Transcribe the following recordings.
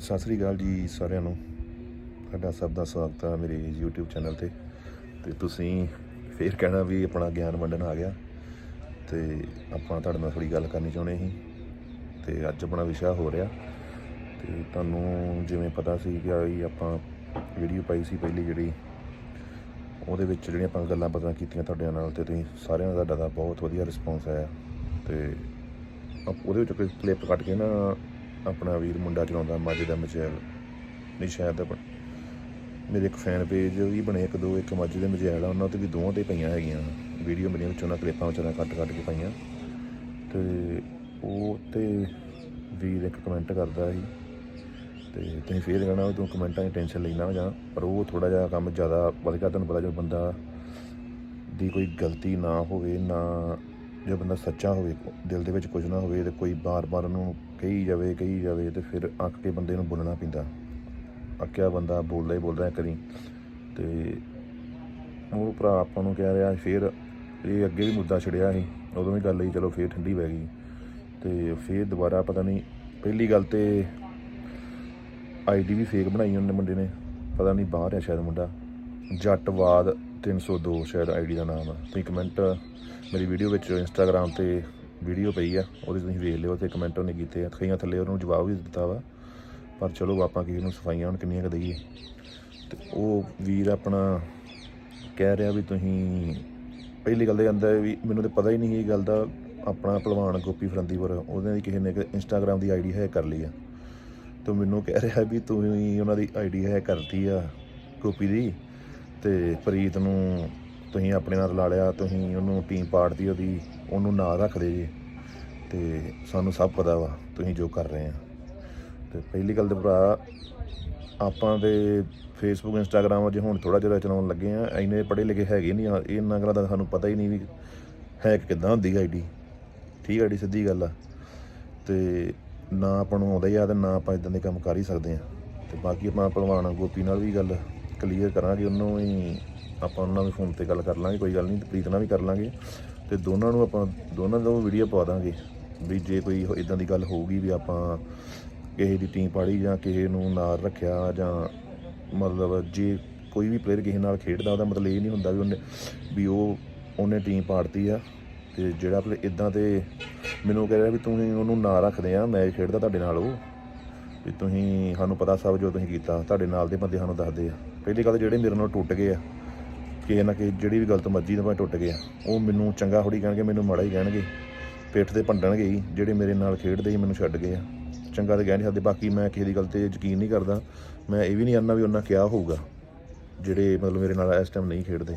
ਸਤਿ ਸ੍ਰੀ ਅਕਾਲ ਜੀ ਸਾਰਿਆਂ ਨੂੰ। ਤੁਹਾਡਾ ਸਭ ਦਾ ਸਵਾਗਤ ਹੈ ਮੇਰੇ YouTube ਚੈਨਲ ਤੇ। ਤੇ ਤੁਸੀਂ ਫੇਰ ਕਹਿਣਾ ਵੀ ਆਪਣਾ ਗਿਆਨ ਵੰਡਣ ਆ ਗਿਆ। ਤੇ ਆਪਾਂ ਤੁਹਾਡੇ ਨਾਲ ਥੋੜੀ ਗੱਲ ਕਰਨੀ ਚਾਹੁੰਦੇ ਸੀ। ਤੇ ਅੱਜ ਆਪਣਾ ਵਿਸ਼ਾ ਹੋ ਰਿਹਾ। ਤੇ ਤੁਹਾਨੂੰ ਜਿਵੇਂ ਪਤਾ ਸੀ ਕਿ ਆਈ ਆਪਾਂ ਵੀਡੀਓ ਪਾਈ ਸੀ ਪਹਿਲੀ ਜਿਹੜੀ, ਉਹਦੇ ਵਿੱਚ ਜਿਹੜੀਆਂ ਆਪਾਂ ਗੱਲਾਂ ਬਾਤਾਂ ਕੀਤੀਆਂ ਤੁਹਾਡੇ ਨਾਲ ਤੇ ਤੁਸੀਂ ਸਾਰਿਆਂ ਦਾ ਤੁਹਾਡਾ ਬਹੁਤ ਵਧੀਆ ਰਿਸਪੌਂਸ ਆਇਆ। ਤੇ ਆਪ- ਉਹਦੇ ਵਿੱਚ ਕੋਈ ਕਲਿੱਪ ਕੱਟ ਕੇ ਨਾ ਆਪਣਾ ਵੀਰ ਮੁੰਡਾ ਚਲਾਉਂਦਾ, ਮਾਝੇ ਦਾ ਮਚੈਲ ਨਹੀਂ ਸ਼ਾਇਦ ਮੇਰੇ ਇੱਕ ਫੈਨ ਪੇਜ ਵੀ ਬਣੇ, ਇੱਕ ਦੋ, ਇੱਕ ਮਾਝੇ ਦੇ ਮਚੈਲ ਆ, ਉਹਨਾਂ ਤੇ ਵੀ ਦੋਵਾਂ ਤੇ ਪਈਆਂ ਹੈਗੀਆਂ, ਵੀਡੀਓ ਮੇਰੀਆਂ ਵਿੱਚੋਂ ਨਾ ਕਲਿੱਪਾਂ ਵਿਚਾਰਾ ਕੱਟ ਕੱਟ ਕੇ ਪਾਈਆਂ। ਤੇ ਉਹ ਤੇ ਵੀਰ ਇੱਕ ਕਮੈਂਟ ਕਰਦਾ ਸੀ, ਤੇ ਤੁਸੀਂ ਫੇਰ ਕਹਿਣਾ ਵੀ ਤੂੰ ਕਮੈਂਟਾਂ ਦੀ ਟੈਨਸ਼ਨ ਲੈਣਾ ਜਾਂ, ਪਰ ਉਹ ਥੋੜਾ ਜਿਹਾ ਕੰਮ ਜ਼ਿਆਦਾ ਵੱਧ ਗਿਆ, ਤੁਹਾਨੂੰ ਪਤਾ ਜਦੋਂ ਬੰਦਾ ਦੀ ਕੋਈ ਗਲਤੀ ਨਾ ਹੋਵੇ, ਨਾ ਜੇ ਬੰਦਾ ਸੱਚਾ ਹੋਵੇ, ਦਿਲ ਦੇ ਵਿੱਚ ਕੁਝ ਨਾ ਹੋਵੇ ਤੇ ਕੋਈ ਬਾਰ-ਬਾਰ ਉਹਨੂੰ ਕਹੀ ਜਾਵੇ ਕਹੀ ਜਾਵੇ ਤੇ ਫਿਰ ਅੱਕ ਕੇ ਬੰਦੇ ਨੂੰ ਬੋਲਣਾ ਪੈਂਦਾ। ਅੱਕਿਆ ਬੰਦਾ ਬੋਲਦਾ ਹੀ ਬੋਲਦਾ ਕਰੀ। ਤੇ ਉਹ ਭਰਾ ਆਪਾਂ ਨੂੰ ਕਹਿ ਰਿਹਾ, ਫਿਰ ਇਹ ਅੱਗੇ ਵੀ ਮੁੱਦਾ ਛੜਿਆ ਸੀ। ਉਦੋਂ ਵੀ ਗੱਲ ਹੋਈ, ਚਲੋ ਫੇਰ ਠੰਡੀ ਪੈ ਗਈ। ਤੇ ਫੇਰ ਦੁਬਾਰਾ ਪਤਾ ਨਹੀਂ, ਪਹਿਲੀ ਗੱਲ ਤੇ ਆਈਡੀ ਵੀ ਫੇਕ ਬਣਾਈ ਉਹਨੇ ਮੁੰਡੇ ਨੇ। ਪਤਾ ਨਹੀਂ ਬਾਹਰ ਆ ਸ਼ਾਇਦ ਮੁੰਡਾ। ਜੱਟਵਾਦ 302 ਸ਼ਾਇਦ ਆਈਡੀ ਦਾ ਨਾਮ ਆ। ਤੁਸੀਂ ਕਮੈਂਟ ਮੇਰੀ ਵੀਡੀਓ ਵਿੱਚ ਇੰਸਟਾਗ੍ਰam ਤੇ ਵੀਡੀਓ ਪਈ ਆ, ਉਹਦੇ ਤੁਸੀਂ ਵੇਖ ਲਿਓ, ਉੱਥੇ ਕਮੈਂਟ ਉਹਨੇ ਕੀਤੇ ਆ। ਕਈਆਂ ਥੱਲੇ ਉਹਨੂੰ ਜਵਾਬ ਵੀ ਦਿੱਤਾ ਵਾ, ਪਰ ਚਲੋ ਆਪਾਂ ਕਿਸੇ ਨੂੰ ਸਫਾਈਆਂ ਹੁਣ ਕਿੰਨੀਆਂ ਕੁ ਦਈਏ। ਤੇ ਉਹ ਵੀਰ ਆਪਣਾ ਕਹਿ ਰਿਹਾ ਵੀ ਤੁਸੀਂ ਪਹਿਲੀ ਗੱਲ ਇਹ ਆਂਦਾ ਵੀ ਮੈਨੂੰ ਤੇ ਪਤਾ ਹੀ ਨਹੀਂ ਇਹ ਗੱਲ ਦਾ, ਆਪਣਾ ਭਲਵਾਨ ਗੋਪੀ ਫਰੰਦੀਪੁਰ ਉਹਦੇ ਦੀ ਕਿਸੇ ਨੇ ਇੰਸਟਾਗ੍ਰam ਦੀ ਆਈਡੀ ਹੈ ਕਰ ਲਈ ਆ। ਤੇ ਮੈਨੂੰ ਕਹਿ ਰਿਹਾ ਵੀ ਤੁਸੀਂ ਉਹਨਾਂ ਦੀ ਆਈਡੀ ਹੈ ਕਰਤੀ ਆ ਗੋਪੀ ਦੀ, ਤੇ ਪ੍ਰੀਤ ਨੂੰ ਤੁਸੀਂ ਆਪਣੇ ਨਾਲ ਲਾ ਲਿਆ, ਤੁਸੀਂ ਉਹਨੂੰ ਟੀਮ ਪਾੜਦੀ ਉਹਦੀ। ਉਹਨੂੰ ਨਾ ਰੱਖਦੇ ਜੀ ਤੇ ਸਾਨੂੰ ਸਭ ਪਤਾ ਵਾ ਤੁਸੀਂ ਜੋ ਕਰ ਰਹੇ ਆ। ਤੇ ਪਹਿਲੀ ਗੱਲ ਤੇ ਭਰਾ ਆਪਾਂ ਤੇ ਫੇਸਬੁੱਕ ਇੰਸਟਾਗ੍ਰਾਮ ਅਜੇ ਹੁਣ ਥੋੜਾ ਜਿਹਾ ਚਲਾਉਣ ਲੱਗੇ ਆ। ਇੰਨੇ ਪੜ੍ਹੇ ਲਿਖੇ ਹੈਗੇ ਨਹੀਂ ਆ, ਇਹ ਇੰਨਾ ਗੱਲਾਂ ਦਾ ਸਾਨੂੰ ਪਤਾ ਹੀ ਨਹੀਂ ਵੀ ਹੈਕ ਕਿਦਾਂ ਹੁੰਦੀ ਆਈਡੀ। ਠੀਕ ਆਈਡੀ ਸਿੱਧੀ ਗੱਲ ਆ। ਤੇ ਨਾ ਆਪਾਂ ਨੂੰ ਆਉਂਦਾ ਹੀ ਆ ਤੇ ਨਾ ਆਪਾਂ ਇਦਾਂ ਦੇ ਕੰਮ ਕਰ ਹੀ ਸਕਦੇ ਆ। ਤੇ ਬਾਕੀ ਆਪਾਂ ਭਲਵਾਨ ਗੋਪੀ ਨਾਲ ਵੀ ਗੱਲ ਕਲੀਅਰ ਕਰਾਂਗੇ। ਉਹਨੂੰ ਹੀ ਆਪਾਂ ਉਹਨਾਂ ਨਾਲ ਫੋਨ ਤੇ ਗੱਲ ਕਰ ਲਾਂਗੇ ਕੋਈ ਗੱਲ ਨਹੀਂ ਪ੍ਰੀਤ ਨਾਲ ਵੀ ਕਰ ਲਾਂਗੇ। ਤੇ ਦੋਨਾਂ ਨੂੰ ਆਪਾਂ, ਦੋਨਾਂ ਦਾ ਵੀਡੀਓ ਪਾ ਦਾਂਗੇ ਵੀ ਜੇ ਕੋਈ ਇਦਾਂ ਦੀ ਗੱਲ ਹੋਊਗੀ ਵੀ ਆਪਾਂ ਕਿਸੇ ਦੀ ਟੀਮ ਪਾੜੀ ਜਾਂ ਕਿਸੇ ਨੂੰ ਨਾਲ ਰੱਖਿਆ ਜਾਂ ਮਤਲਬ ਜੇ ਕੋਈ ਵੀ ਪਲੇਅਰ ਕਿਸੇ ਨਾਲ ਖੇਡਦਾ, ਉਹਦਾ ਮਤਲਬ ਇਹ ਨਹੀਂ ਹੁੰਦਾ ਵੀ ਉਹਨੇ, ਵੀ ਉਹ ਉਹਨੇ ਟੀਮ ਪਾੜਤੀ ਆ ਤੇ ਜਿਹੜਾ ਪਲੇ ਇਦਾਂ ਤੇ ਮੈਨੂੰ ਕਹਿ ਰਿਹਾ ਵੀ ਤੁਸੀਂ ਉਹਨੂੰ ਨਾ ਰੱਖਦੇ ਆ ਮੈਚ ਖੇਡਦਾ ਤੁਹਾਡੇ ਨਾਲ ਉਹ। ਵੀ ਤੁਸੀਂ, ਸਾਨੂੰ ਪਤਾ ਸਭ ਜੋ ਤੁਸੀਂ ਕੀਤਾ, ਤੁਹਾਡੇ ਨਾਲ ਦੇ ਬੰਦੇ ਸਾਨੂੰ ਦੱਸਦੇ ਆ। ਪਹਿਲੀ ਗੱਲ ਜਿਹੜੇ ਮੇਰੇ ਨਾਲ ਟੁੱਟ ਗਏ ਆ ਕਿਸੇ ਨਾ ਕਿਸੇ ਜਿਹੜੀ ਵੀ ਗਲਤ ਮਰਜ਼ੀ ਨਾਲ ਭਾਵੇਂ ਟੁੱਟ ਗਿਆ ਉਹ ਮੈਨੂੰ ਚੰਗਾ ਥੋੜੀ ਕਹਿਣਗੇ, ਮੈਨੂੰ ਮਾੜਾ ਹੀ ਕਹਿਣਗੇ। ਪਿੱਠ ਤੇ ਭੰਡਣਗੇ ਹੀ, ਜਿਹੜੇ ਮੇਰੇ ਨਾਲ ਖੇਡਦੇ ਸੀ, ਮੈਨੂੰ ਛੱਡ ਗਏ ਆ। ਚੰਗਾ ਤਾਂ ਕਹਿ ਨਹੀਂ ਸਕਦੇ, ਬਾਕੀ ਮੈਂ ਕਿਸੇ ਦੀ ਗੱਲ ਤੇ ਯਕੀਨ ਨਹੀਂ ਕਰਦਾ। ਮੈਂ ਇਹ ਵੀ ਨਹੀਂ ਆਨਾ ਵੀ ਉਹਨਾਂ ਕਿਹਾ ਹੋਊਗਾ, ਜਿਹੜੇ ਮਤਲਬ ਮੇਰੇ ਨਾਲ ਇਸ ਟਾਈਮ ਨਹੀਂ ਖੇਡਦੇ।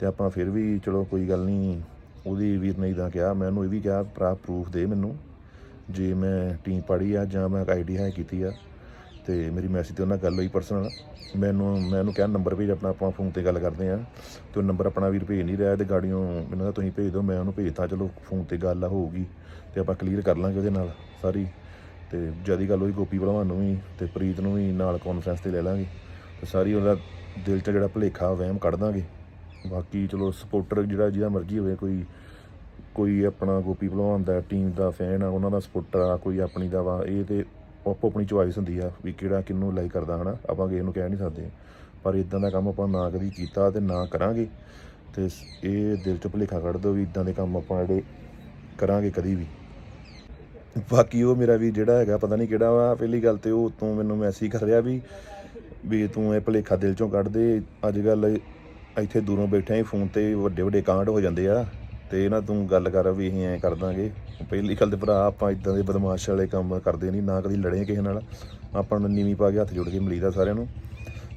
ਤੇ ਆਪਾਂ ਫਿਰ ਵੀ ਚਲੋ ਕੋਈ ਗੱਲ ਨਹੀਂ, ਉਹਦੀ ਵੀਰ ਨੇ ਇਦਾਂ ਕਿਹਾ, ਮੈਂ ਉਹਨੂੰ ਇਹ ਵੀ ਕਿਹਾ, ਭਰਾ ਪ੍ਰੂਫ ਦੇ ਮੈਨੂੰ। ਜੇ ਮੈਂ ਟੀਮ ਪੜੀ ਆ ਜਾਂ ਮੈਂ ਆਈਡੀ ਹੈ ਕੀਤੀ ਆ ਤੇ ਮੇਰੀ ਮੈਸੇਜ ਤੇ ਉਹਨਾਂ ਗੱਲ ਹੋਈ ਪਰਸਨਲ ਮੈਨੂੰ ਮੈਂ ਉਹਨੂੰ ਕਿਹਾ ਨੰਬਰ ਭੇਜ, ਆਪਣਾ, ਆਪਾਂ ਫੋਨ ਤੇ ਗੱਲ ਕਰਦੇ ਆ ਤੇ ਉਹ ਨੰਬਰ ਆਪਣਾ ਵੀਰ ਭੇਜ ਨਹੀਂ ਰਿਹਾ ਤੇ ਗਾੜੀਆਂ ਮੈਨੂੰ ਤਾਂ ਤੁਸੀਂ ਭੇਜ ਦਿਓ, ਮੈਂ ਉਹਨੂੰ ਭੇਜਤਾ, ਚਲੋ ਫੋਨ ਤੇ ਗੱਲ ਹੋਊਗੀ ਤੇ ਆਪਾਂ ਕਲੀਅਰ ਕਰ ਲਾਂਗੇ ਉਹਦੇ ਨਾਲ ਸਾਰੀ। ਤੇ ਜਿਆਦੀ ਗੱਲ ਹੋਈ ਗੋਪੀ ਭਲਵਾਨ ਨੂੰ ਵੀ ਤੇ ਪ੍ਰੀਤ ਨੂੰ ਵੀ, ਨਾਲ ਕਾਨਫਰੰਸ ਤੇ ਲੈ ਲਾਂਗੇ। ਤੇ ਸਾਰੀ ਉਹਦਾ ਦਿਲ 'ਚ ਜਿਹੜਾ ਭੁਲੇਖਾ, ਵਹਿਮ ਕੱਢ ਦਾਂਗੇ। ਬਾਕੀ ਚਲੋ ਸਪੋਰਟਰ ਜਿਹੜਾ, ਜਿਹਦਾ ਮਰਜ਼ੀ ਹੋਵੇ, ਕੋਈ ਕੋਈ ਆਪਣਾ ਗੋਪੀ ਭਲਵਾਨ ਦਾ ਟੀਮ ਦਾ ਫੈਨ ਆ, ਉਹਨਾਂ ਦਾ ਸਪੋਰਟਰ ਆ, ਕੋਈ ਆਪਣੀ ਦਾ ਵਾ, ਇਹ ਤੇ ਆਪੋ ਆਪਣੀ ਚੁਆਇਸ ਹੁੰਦੀ ਆ ਵੀ ਕਿਹੜਾ ਕਿਹਨੂੰ ਲਾਈਕ ਕਰਦਾ ਹਨਾ, ਆਪਾਂ ਕਿਸੇ ਨੂੰ ਕਹਿ ਨਹੀਂ ਸਕਦੇ। ਪਰ ਇਦਾਂ ਦਾ ਕੰਮ ਆਪਾਂ ਨਾ ਕਦੀ ਕੀਤਾ ਤੇ ਨਾ ਕਰਾਂਗੇ। ਤੇ ਇਹ ਦਿਲ 'ਚ ਭੁਲੇਖਾ ਕੱਢ ਦਿਓ ਵੀ ਇਦਾਂ ਦੇ ਕੰਮ ਆਪਾਂ ਜਿਹੜੇ ਕਰਾਂਗੇ ਕਦੀ ਵੀ। ਬਾਕੀ ਉਹ ਮੇਰਾ ਵੀ ਜਿਹੜਾ ਹੈਗਾ, ਪਤਾ ਨਹੀਂ ਕਿਹੜਾ ਵਾ, ਪਹਿਲੀ ਗੱਲ ਤੇ ਉਹ ਤੋਂ ਮੈਨੂੰ ਮੈਸੇਜ ਕਰ ਰਿਹਾ ਵੀ ਵੀ ਤੂੰ ਇਹ ਭੁਲੇਖਾ ਦਿਲ ਚੋਂ ਕੱਢ ਦੇ। ਅੱਜ ਕੱਲ ਇੱਥੇ ਦੂਰੋਂ ਬੈਠਿਆਂ ਹੀ ਫੋਨ ਤੇ ਵੱਡੇ ਵੱਡੇ ਕਾਂਡ ਹੋ ਜਾਂਦੇ ਆ। ਤੇ ਇਹਨਾਂ ਤੂੰ ਗੱਲ ਕਰ ਵੀ ਅਸੀਂ ਐਂ ਕਰ ਦਾਂਗੇ। ਪਹਿਲੀ ਗੱਲ ਤੇ ਭਰਾ, ਆਪਾਂ ਇਦਾਂ ਦੇ ਬਦਮਾਸ਼ ਵਾਲੇ ਕੰਮ ਕਰਦੇ ਨਹੀਂ, ਨਾ ਕਦੀ ਲੜੇ ਕਿਸੇ ਨਾਲ। ਆਪਾਂ ਨੂੰ ਨੀਵੀਂ ਪਾ ਕੇ ਹੱਥ ਜੋੜ ਕੇ ਮਿਲੀਦਾ ਸਾਰਿਆਂ ਨੂੰ।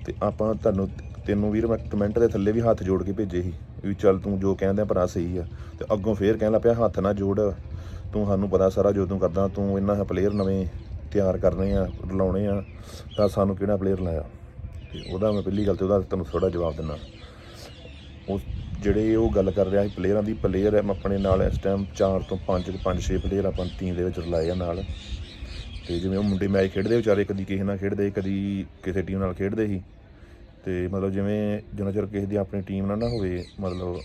ਤੇ ਆਪਾਂ ਤੁਹਾਨੂੰ ਤੈਨੂੰ ਵੀਰ, ਮੈਂ ਕਮੈਂਟ ਦੇ ਥੱਲੇ ਵੀ ਹੱਥ ਜੋੜ ਕੇ ਭੇਜੇ ਸੀ ਵੀ ਚੱਲ ਤੂੰ ਜੋ ਕਹਿੰਦਾ ਭਰਾ ਸਹੀ ਆ। ਤੇ ਅੱਗੋਂ ਫੇਰ ਕਹਿਣ ਲੱਗ ਪਿਆ, ਹੱਥ ਨਾ ਜੋੜ। ਤੂੰ ਸਾਨੂੰ ਪਤਾ ਸਾਰਾ ਜੋ ਤੂੰ ਕਰਦਾ, ਤੂੰ ਇਹਨਾਂ ਪਲੇਅਰ ਨਵੇਂ ਤਿਆਰ ਕਰਨੇ ਆ ਲਾਉਣੇ ਆ, ਤਾਂ ਸਾਨੂੰ ਕਿਹੜਾ ਪਲੇਅਰ ਲਾਇਆ? ਤੇ ਉਹਦਾ ਮੈਂ ਪਹਿਲੀ ਗੱਲ ਤੇ ਉਹਦਾ ਤੁਹਾਨੂੰ ਥੋੜਾ ਜਵਾਬ ਦਿੰਦਾ। ਉਸ ਜਿਹੜੇ ਉਹ ਗੱਲ ਕਰ ਰਿਹਾ ਸੀ ਪਲੇਅਰਾਂ ਦੀ ਪਲੇਅਰ ਆਪਣੇ ਨਾਲ ਇਸ ਟਾਈਮ 4 ਤੋਂ 5 ਤੇ 5-6 ਪਲੇਅਰ ਆਪਾਂ ਟੀਮ ਦੇ ਵਿੱਚ ਰਲਾਏ ਆ ਨਾਲ। ਤੇ ਜਿਵੇਂ ਉਹ ਮੁੰਡੇ ਮੈਚ ਖੇਡਦੇ ਵਿਚਾਰੇ ਕਦੀ ਕਿਸੇ ਨਾਲ ਖੇਡਦੇ, ਕਦੀ ਕਿਸੇ ਟੀਮ ਨਾਲ ਖੇਡਦੇ ਸੀ। ਤੇ ਮਤਲਬ ਜਿਵੇਂ ਜਿੰਨਾ ਚਿਰ ਕਿਸੇ ਦੀ ਆਪਣੀ ਟੀਮ ਨਾਲ ਨਾ ਹੋਵੇ, ਮਤਲਬ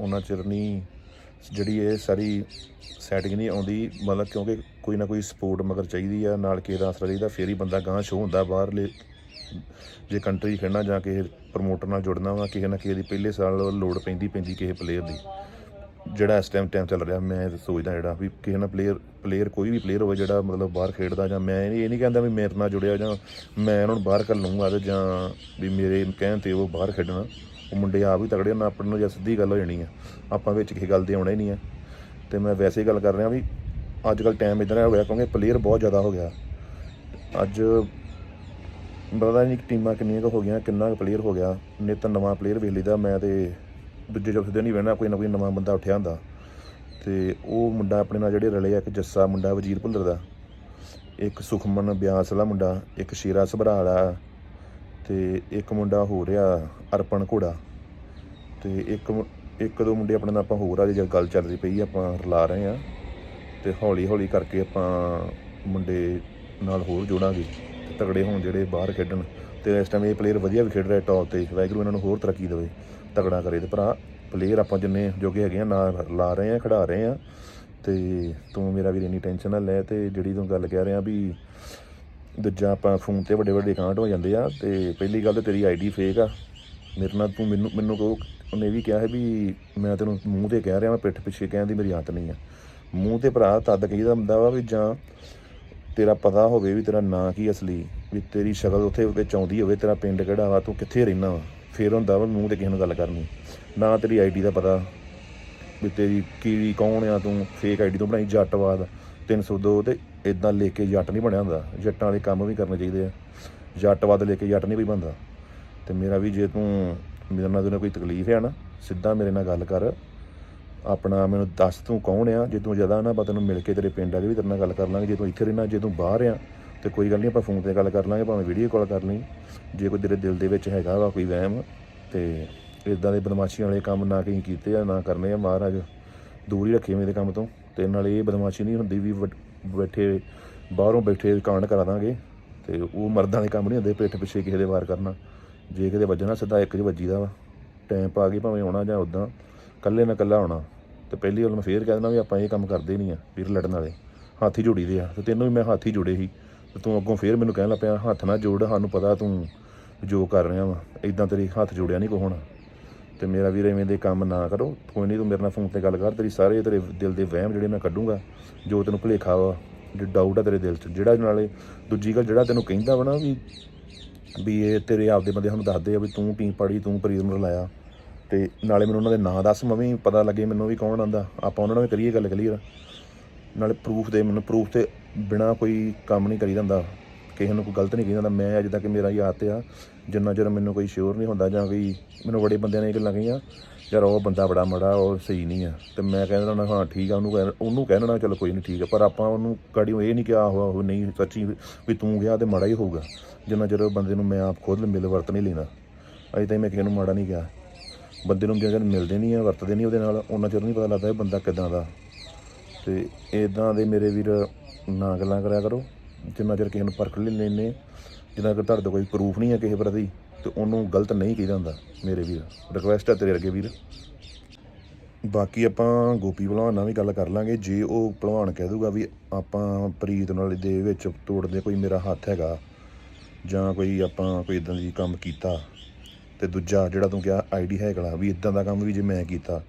ਉਹਨਾਂ ਚਿਰ ਨਹੀਂ ਜਿਹੜੀ ਇਹ ਸਾਰੀ ਸੈਟਿੰਗ ਨਹੀਂ ਆਉਂਦੀ, ਮਤਲਬ ਕਿਉਂਕਿ ਕੋਈ ਨਾ ਕੋਈ ਸਪੋਰਟ ਮਗਰ ਚਾਹੀਦੀ ਆ, ਨਾਲ ਕਿਸੇ ਦਾ ਆਸਰਾ ਚਾਹੀਦਾ, ਫੇਰ ਹੀ ਬੰਦਾ ਗਾਂਹ ਸ਼ੋ ਹੁੰਦਾ ਬਾਹਰਲੇ ਜੇ ਕੰਟਰੀ ਖੇਡਣਾ ਜਾਂ ਕਿਸੇ ਪ੍ਰਮੋਟਰ ਨਾਲ ਜੁੜਨਾ ਵਾ, ਕਿਸੇ ਨਾ ਕਿਸੇ ਦੀ ਪਹਿਲੇ ਸਾਲ ਲੋੜ ਪੈਂਦੀ ਪੈਂਦੀ ਕਿਸੇ ਪਲੇਅਰ ਦੀ। ਜਿਹੜਾ ਇਸ ਟਾਈਮ ਟਾਈਮ ਚੱਲ ਰਿਹਾ, ਮੈਂ ਸੋਚਦਾ ਜਿਹੜਾ ਵੀ ਕਿਸੇ ਨਾ ਪਲੇਅਰ ਪਲੇਅਰ ਕੋਈ ਵੀ ਪਲੇਅਰ ਹੋਵੇ ਜਿਹੜਾ ਮਤਲਬ ਬਾਹਰ ਖੇਡਦਾ ਜਾਂ ਮੈਂ ਇਹ ਨਹੀਂ ਕਹਿੰਦਾ ਵੀ ਮੇਰੇ ਨਾਲ ਜੁੜਿਆ ਜਾਂ ਮੈਂ ਉਹਨਾਂ ਨੂੰ ਬਾਹਰ ਕਰ ਲੂੰਗਾ ਤੇ ਜਾਂ ਵੀ ਮੇਰੇ ਕਹਿਣ ਤੇ ਉਹ ਬਾਹਰ ਖੇਡਣਾ, ਉਹ ਮੁੰਡੇ ਆਪ ਹੀ ਤਗੜੇ ਨਾ ਆਪਣੇ ਨਾਲ ਜਾਂ ਸਿੱਧੀ ਗੱਲ ਹੋ ਜਾਣੀ ਆ। ਆਪਾਂ ਵਿੱਚ ਕਿਸੇ ਗੱਲ ਦੇ ਆਉਣਾ ਹੀ ਨਹੀਂ ਆ। ਤੇ ਮੈਂ ਵੈਸੇ ਹੀ ਗੱਲ ਕਰ ਰਿਹਾ ਵੀ ਅੱਜ ਕੱਲ ਟਾਈਮ ਇਦਾਂ ਦਾ ਹੋ ਗਿਆ ਕਿਉਂਕਿ ਪਲੇਅਰ ਬਹੁਤ ਜ਼ਿਆਦਾ ਹੋ ਗਿਆ। ਅੱਜ ਪਤਾ ਨਹੀਂ ਟੀਮਾਂ ਕਿੰਨੀਆਂ ਕੁ ਹੋ ਗਈਆਂ, ਕਿੰਨਾ ਕੁ ਪਲੇਅਰ ਹੋ ਗਿਆ। ਨਿਤ ਨਵਾਂ ਪਲੇਅਰ ਵੇਖ ਲਈਦਾ, ਮੈਂ ਤੇ ਦੂਜੇ ਚੌਥੇ ਦਿਨ ਹੀ ਵੇਖਣਾ, ਕੋਈ ਨਾ ਕੋਈ ਨਵਾਂ ਬੰਦਾ ਉੱਠਿਆ ਹੁੰਦਾ। ਤੇ ਉਹ ਮੁੰਡਾ ਆਪਣੇ ਨਾਲ ਜਿਹੜੇ ਰਲੇ ਆ, ਇੱਕ ਜੱਸਾ ਮੁੰਡਾ, ਵਜੀਰ ਭੁੱਲਰ ਦਾ। ਇੱਕ ਸੁਖਮਨ ਬਿਆਸ ਵਾਲਾ ਮੁੰਡਾ, ਇੱਕ ਸ਼ੇਰਾ ਸਭਰਾ ਵਾਲਾ, ਤੇ ਇੱਕ ਮੁੰਡਾ ਹੋ ਰਿਹਾ ਅਰਪਣ ਘੋੜਾ। ਤੇ ਇੱਕ ਮੁ- ਇੱਕ ਦੋ ਮੁੰਡੇ ਆਪਣੇ ਨਾਲ ਆਪਾਂ ਹੋਰ ਆ ਜੇ ਗੱਲ ਚੱਲਦੀ ਪਈ ਆਪਾਂ ਰਲਾ ਰਹੇ ਆ। ਤੇ ਹੌਲੀ ਹੌਲੀ ਕਰਕੇ ਆਪਾਂ ਮੁੰਡੇ ਨਾਲ ਹੋਰ ਜੋੜਾਂਗੇ। ਤਗੜੇ ਹੋਣ ਜਿਹੜੇ ਬਾਹਰ ਖੇਡਣ ਤੇ ਇਸ ਟਾਈਮ ਇਹ ਪਲੇਅਰ ਵਧੀਆ ਵੀ ਖੇਡ ਰਿਹਾ ਟੌਪ ਤੇ, ਵਾਹਿਗੁਰੂ ਇਹਨਾਂ ਨੂੰ ਹੋਰ ਤਰੱਕੀ ਦੇਵੇ, ਤਗੜਾ ਕਰੇ ਤੇ ਭਰਾ ਪਲੇਅਰ ਆਪਾਂ ਜਿੰਨੇ ਜੋਗੇ ਹੈਗੇ ਆ ਨਾ ਲਾ ਰਹੇ ਆ ਖੜਾ ਰਹੇ ਆ ਤੇ ਤੂੰ ਮੇਰਾ ਵੀ ਇੰਨੀ ਟੈਨਸ਼ਨ ਨਾ ਲੈ ਤੇ ਜਿਹੜੀ ਤੂੰ ਗੱਲ ਕਹਿ ਰਿਹਾ ਵੀ ਦੂਜਾ ਆਪਾਂ ਫੋਨ ਤੇ ਵੱਡੇ ਵੱਡੇ ਅਕਾਊਂਟ ਹੋ ਜਾਂਦੇ ਆ ਤੇ ਪਹਿਲੀ ਗੱਲ ਤੇ ਤੇਰੀ ਆਈਡੀ ਫੇਕ ਆ, ਮੇਰੇ ਨਾਲ ਤੂੰ ਮੈਨੂੰ ਮੈਨੂੰ ਕਹੋ, ਉਹਨੇ ਵੀ ਕਿਹਾ ਹੈ ਵੀ ਮੈਂ ਤੈਨੂੰ ਮੂੰਹ ਤੇ ਕਹਿ ਰਿਹਾ, ਮੈਂ ਪਿੱਠ ਪਿੱਛੇ ਕਹਿਣ ਦੀ ਮੇਰੀ ਆਦਤ ਨਹੀਂ ਆ। ਮੂੰਹ ਤੇ ਭਰਾ ਤਦ ਕਹੀਦਾ ਹੁੰਦਾ ਵਾ ਵੀ ਜਾਂ ਤੇਰਾ ਪਤਾ ਹੋਵੇ ਵੀ ਤੇਰਾ ਨਾਂ ਕੀ ਅਸਲੀ, ਵੀ ਤੇਰੀ ਸ਼ਕਲ ਉੱਥੇ ਵਿੱਚ ਆਉਂਦੀ ਹੋਵੇ, ਤੇਰਾ ਪਿੰਡ ਕਿਹੜਾ ਵਾ, ਤੂੰ ਕਿੱਥੇ ਰਹਿਣਾ ਵਾ? ਫੇਰ ਹੁੰਦਾ ਵਾ ਮੂੰਹ ਤੇ ਕਿਸੇ ਨਾਲ ਗੱਲ ਕਰਨੀ। ਨਾ ਤੇਰੀ ਆਈਡੀ ਦਾ ਪਤਾ, ਵੀ ਤੇਰੀ ਕੀ ਕੌਣ ਆ ਤੂੰ? ਫੇਕ ਆਈਡੀ ਤੋਂ ਬਣਾਈ ਜੱਟਵਾਦ। 302 ਤੇ ਇਦਾਂ ਲੈ ਕੇ ਜੱਟ ਨਹੀਂ ਬਣਿਆ ਹੁੰਦਾ। ਜੱਟਾਂ ਵਾਲੇ ਕੰਮ ਵੀ ਕਰਨੇ ਚਾਹੀਦੇ ਆ। ਜੱਟਵਾਦ ਲੈ ਕੇ ਜੱਟ ਨਹੀਂ ਕੋਈ ਬਣਦਾ। ਤੇ ਮੇਰਾ ਵੀ ਜੇ ਤੂੰ, ਮੇਰੇ ਨਾਲ ਤੈਨੂੰ ਕੋਈ ਤਕਲੀਫ ਹੈ ਨਾ, ਸਿੱਧਾ ਮੇਰੇ ਨਾਲ ਗੱਲ ਕਰ। ਆਪਣਾ ਮੈਨੂੰ ਦੱਸ ਤੂੰ ਕੌਣ ਆ? ਜੇ ਤੂੰ ਜ਼ਿਆਦਾ ਨਾ ਪਤਾ ਤੈਨੂੰ ਮਿਲ ਕੇ ਤੇਰੇ ਪਿੰਡ ਆ ਕੇ ਵੀ ਤੇਰੇ ਨਾਲ ਗੱਲ ਕਰ ਲਾਂਗੇ। ਜੇ ਤੂੰ ਇੱਥੇ ਰਹਿਣਾ, ਜੇ ਤੂੰ ਬਾਹਰ ਆ, ਤੇ ਕੋਈ ਗੱਲ ਨਹੀਂ, ਆਪਾਂ ਫੋਨ ਤੇ ਗੱਲ ਕਰ ਲਾਂਗੇ, ਭਾਵੇਂ ਵੀਡੀਓ ਕਾਲ ਕਰ ਲਈ। ਜੇ ਕੋਈ ਤੇਰੇ ਦਿਲ ਦੇ ਵਿੱਚ ਹੈਗਾ ਵਾ ਕੋਈ ਵਹਿਮ, ਤੇ ਇਦਾਂ ਦੇ ਬਦਮਾਸ਼ੀਆਂ ਵਾਲੇ ਕੰਮ ਨਾ ਕਹੀਂ ਕੀਤੇ ਆ, ਨਾ ਕਰਨੇ ਆ। ਮਹਾਰਾਜ ਦੂਰ ਹੀ ਰੱਖੇ ਮੇਰੇ ਕੰਮ ਤੋਂ। ਤੇ ਨਾਲ ਇਹ ਬਦਮਾਸ਼ੀ ਨਹੀਂ ਹੁੰਦੀ ਵੀ ਵੱਡ- ਬੈਠੇ, ਬਾਹਰੋਂ ਬੈਠੇ ਕਾਂਡ ਕਰਾ ਦਾਂਗੇ। ਤੇ ਉਹ ਮਰਦਾਂ ਦੇ ਕੰਮ ਨਹੀਂ ਹੁੰਦੇ ਪਿੱਠ ਪਿੱਛੇ ਕਿਸੇ ਦੇ ਵਾਰ ਕਰਨਾ। ਜੇ ਕਿਤੇ ਵੱਜਣਾ ਸਿੱਧਾ ਇੱਕ 'ਚ ਵੱਜੀਦਾ ਵਾ। ਟਾਈਮ ਪਾ ਕੇ ਭਾਵੇਂ ਆਉਣਾ ਜਾਂ ਉਦਾਂ ਕੱਲੇ ਨਾ ਕੱਲਾ ਆਉਣਾ। ਤੇ ਪਹਿਲੀ ਗੱਲ ਮੈਂ ਫੇਰ ਕਹਿ ਦਿੰਦਾ ਵੀ ਆਪਾਂ ਇਹ ਕੰਮ ਕਰਦੇ ਨਹੀਂ ਆ ਵੀਰ ਲੜਨ ਵਾਲੇ, ਹੱਥ ਹੀ ਜੋੜੀ ਦੇ ਆ ਤੇ ਤੈਨੂੰ ਵੀ ਮੈਂ ਹੱਥ ਹੀ ਜੋੜੇ ਸੀ ਤੇ ਤੂੰ ਅੱਗੋਂ ਫੇਰ ਮੈਨੂੰ ਕਹਿਣ ਲੱਗ ਪਿਆ ਹੱਥ ਨਾ ਜੋੜ, ਸਾਨੂੰ ਪਤਾ ਤੂੰ ਜੋ ਕਰ ਰਿਹਾ ਵਾ ਇਦਾਂ ਤੇਰੀ ਹੱਥ ਜੋੜਿਆ ਨਹੀਂ ਕੋ ਹੋਣਾ। ਤੇ ਮੇਰਾ ਵੀਰ ਐਵੇਂ ਦੇ ਕੰਮ ਨਾ ਕਰੋ, ਕੋਈ ਨਹੀਂ ਤੂੰ ਮੇਰੇ ਨਾਲ ਫੋਨ ਤੇ ਗੱਲ ਕਰ, ਤੇਰੀ ਸਾਰੇ ਤੇਰੇ ਦਿਲ ਦੇ ਵਹਿਮ ਜਿਹੜੇ ਮੈਂ ਕੱਢੂੰਗਾ, ਜੋ ਤੈਨੂੰ ਭੁਲੇਖਾ ਵਾ, ਜੋ ਡਾਊਟ ਆ ਤੇਰੇ ਦਿਲ 'ਚ, ਜਿਹੜਾ ਨਾਲੇ ਦੂਜੀ ਗੱਲ ਜਿਹੜਾ ਤੈਨੂੰ ਕਹਿੰਦਾ ਵਾ ਨਾ ਵੀ ਵੀ ਇਹ ਤੇਰੇ ਆਪਦੇ ਬੰਦੇ ਸਾਨੂੰ ਦੱਸਦੇ ਆ ਵੀ ਤੂੰ ਟੀਮ ਪੜੀ, ਤੂੰ ਪ੍ਰੀਤ ਲਾਇਆ ਤੇ ਨਾਲੇ ਮੈਨੂੰ ਉਹਨਾਂ ਦੇ ਨਾਂ ਦੱਸ, ਮੈਂ ਵੀ ਪਤਾ ਲੱਗੇ ਮੈਨੂੰ ਵੀ ਕੌਣ ਆਂਦਾ ਆਪਾਂ ਉਹਨਾਂ ਨਾਲ ਵੀ ਕਰੀਏ ਗੱਲ, ਕਲੀਅਰ। ਨਾਲੇ ਪ੍ਰੂਫ ਦੇ, ਮੈਨੂੰ ਪ੍ਰੂਫ ਤੇ ਬਿਨਾ ਕੋਈ ਕੰਮ ਨਹੀਂ ਕਰੀ ਜਾਂਦਾ। ਕਿਸੇ ਨੂੰ ਕੋਈ ਗਲਤ ਨਹੀਂ ਕਹਿੰਦਾ ਮੈਂ ਅੱਜ ਤੱਕ ਮੇਰਾ ਯਾਦ ਤੇ ਆ। ਜਿੰਨਾ ਚਿਰ ਮੈਨੂੰ ਕੋਈ ਸ਼ੋਰ ਨਹੀਂ ਹੁੰਦਾ ਜਾਂ ਕੋਈ ਮੈਨੂੰ ਬੜੇ ਬੰਦਿਆਂ ਨੇ ਇਹ ਗੱਲਾਂ ਕਹੀਆਂ, ਯਾਰ ਉਹ ਬੰਦਾ ਬੜਾ ਮੜਾ, ਉਹ ਸਹੀ ਨਹੀਂ ਆ। ਤੇ ਮੈਂ ਕਹਿੰਦਾ ਨਾ ਹਾਂ, ਠੀਕ ਆ, ਉਹਨੂੰ ਕਹਿ- ਉਹਨੂੰ ਕਹਿਣਾ ਨਾ ਚਲੋ ਕੋਈ ਨਹੀਂ, ਠੀਕ ਆ। ਪਰ ਆਪਾਂ ਉਹਨੂੰ ਗਾੜੀਓ ਇਹ ਨਹੀਂ ਕਿਹਾ ਹੋਇਆ ਉਹ ਨਹੀਂ ਸੱਚੀ ਵੀ ਤੂੰ ਗਿਆ ਤੇ ਮਾੜਾ ਹੀ ਹੋਊਗਾ। ਜਿੰਨਾ ਚਿਰ ਉਹ ਬੰਦੇ ਨੂੰ ਮੈਂ ਆਪ ਖੁਦ ਮਿਲ ਵਰਤ ਨਹੀਂ ਲੈਣਾ। ਅਜੇ ਤਾਈਂ ਮੈਂ ਕਿਸੇ ਨੂੰ ਮਾੜਾ ਨਹੀਂ ਕਿਹਾ। ਬੰਦੇ ਨੂੰ ਜਿਹੜਾ ਮਿਲਦੇ ਨਹੀਂ ਆ, ਵਰਤਦੇ ਨਹੀਂ ਉਹਦੇ ਨਾਲ, ਉਹਨਾਂ ਚਿਰ ਨਹੀਂ ਪਤਾ ਲੱਗਦਾ ਇਹ ਬੰਦਾ ਕਿਦਾਂ ਦਾ। ਤੇ ਇਦਾਂ ਦੇ ਮੇਰੇ ਵੀਰ ਨਾ ਗੱਲਾਂ ਕਰਿਆ ਕਰੋ। ਜਿੰਨਾ ਚਿਰ ਕਿਸੇ ਨੂੰ ਪਰਖ ਲੈ ਲੈਨੇ ਜਿੰਨਾ ਚਿਰ ਤੁਹਾਡੇ ਕੋਲ ਕੋਈ ਪ੍ਰੂਫ ਨਹੀਂ ਹੈ ਕਿਸੇ ਪ੍ਰਤੀ, ਤੇ ਉਹਨੂੰ ਗਲਤ ਨਹੀਂ ਕਹੀਦਾ ਹੁੰਦਾ, ਮੇਰੇ ਵੀਰ। ਰਿਕਵੈਸਟ ਹੈ ਤੇਰੇ ਅੱਗੇ ਵੀਰ। ਬਾਕੀ ਆਪਾਂ ਗੋਪੀ ਭਲਵਾਨ ਨਾਲ ਵੀ ਗੱਲ ਕਰ ਲਾਂਗੇ। ਜੇ ਉਹ ਭਲਵਾਨ ਕਹਿ ਦੂਗਾ ਵੀ ਆਪਾਂ ਪ੍ਰੀਤ ਨਾਲ ਦੇ ਵਿੱਚ ਤੋੜਦੇ ਕੋਈ ਮੇਰਾ ਹੱਥ ਹੈਗਾ, ਜਾਂ ਕੋਈ ਆਪਾਂ ਕੋਈ ਇਦਾਂ ਦੀ ਕੰਮ ਕੀਤਾ ਤੇ ਦੂਜਾ ਜਿਹੜਾ ਤੂੰ ਕਿਹਾ ਆਈਡੀ ਹੈਗਾ ਵੀ ਇਦਾਂ ਦਾ ਕੰਮ ਵੀ ਜੇ ਮੈਂ ਕੀਤਾ,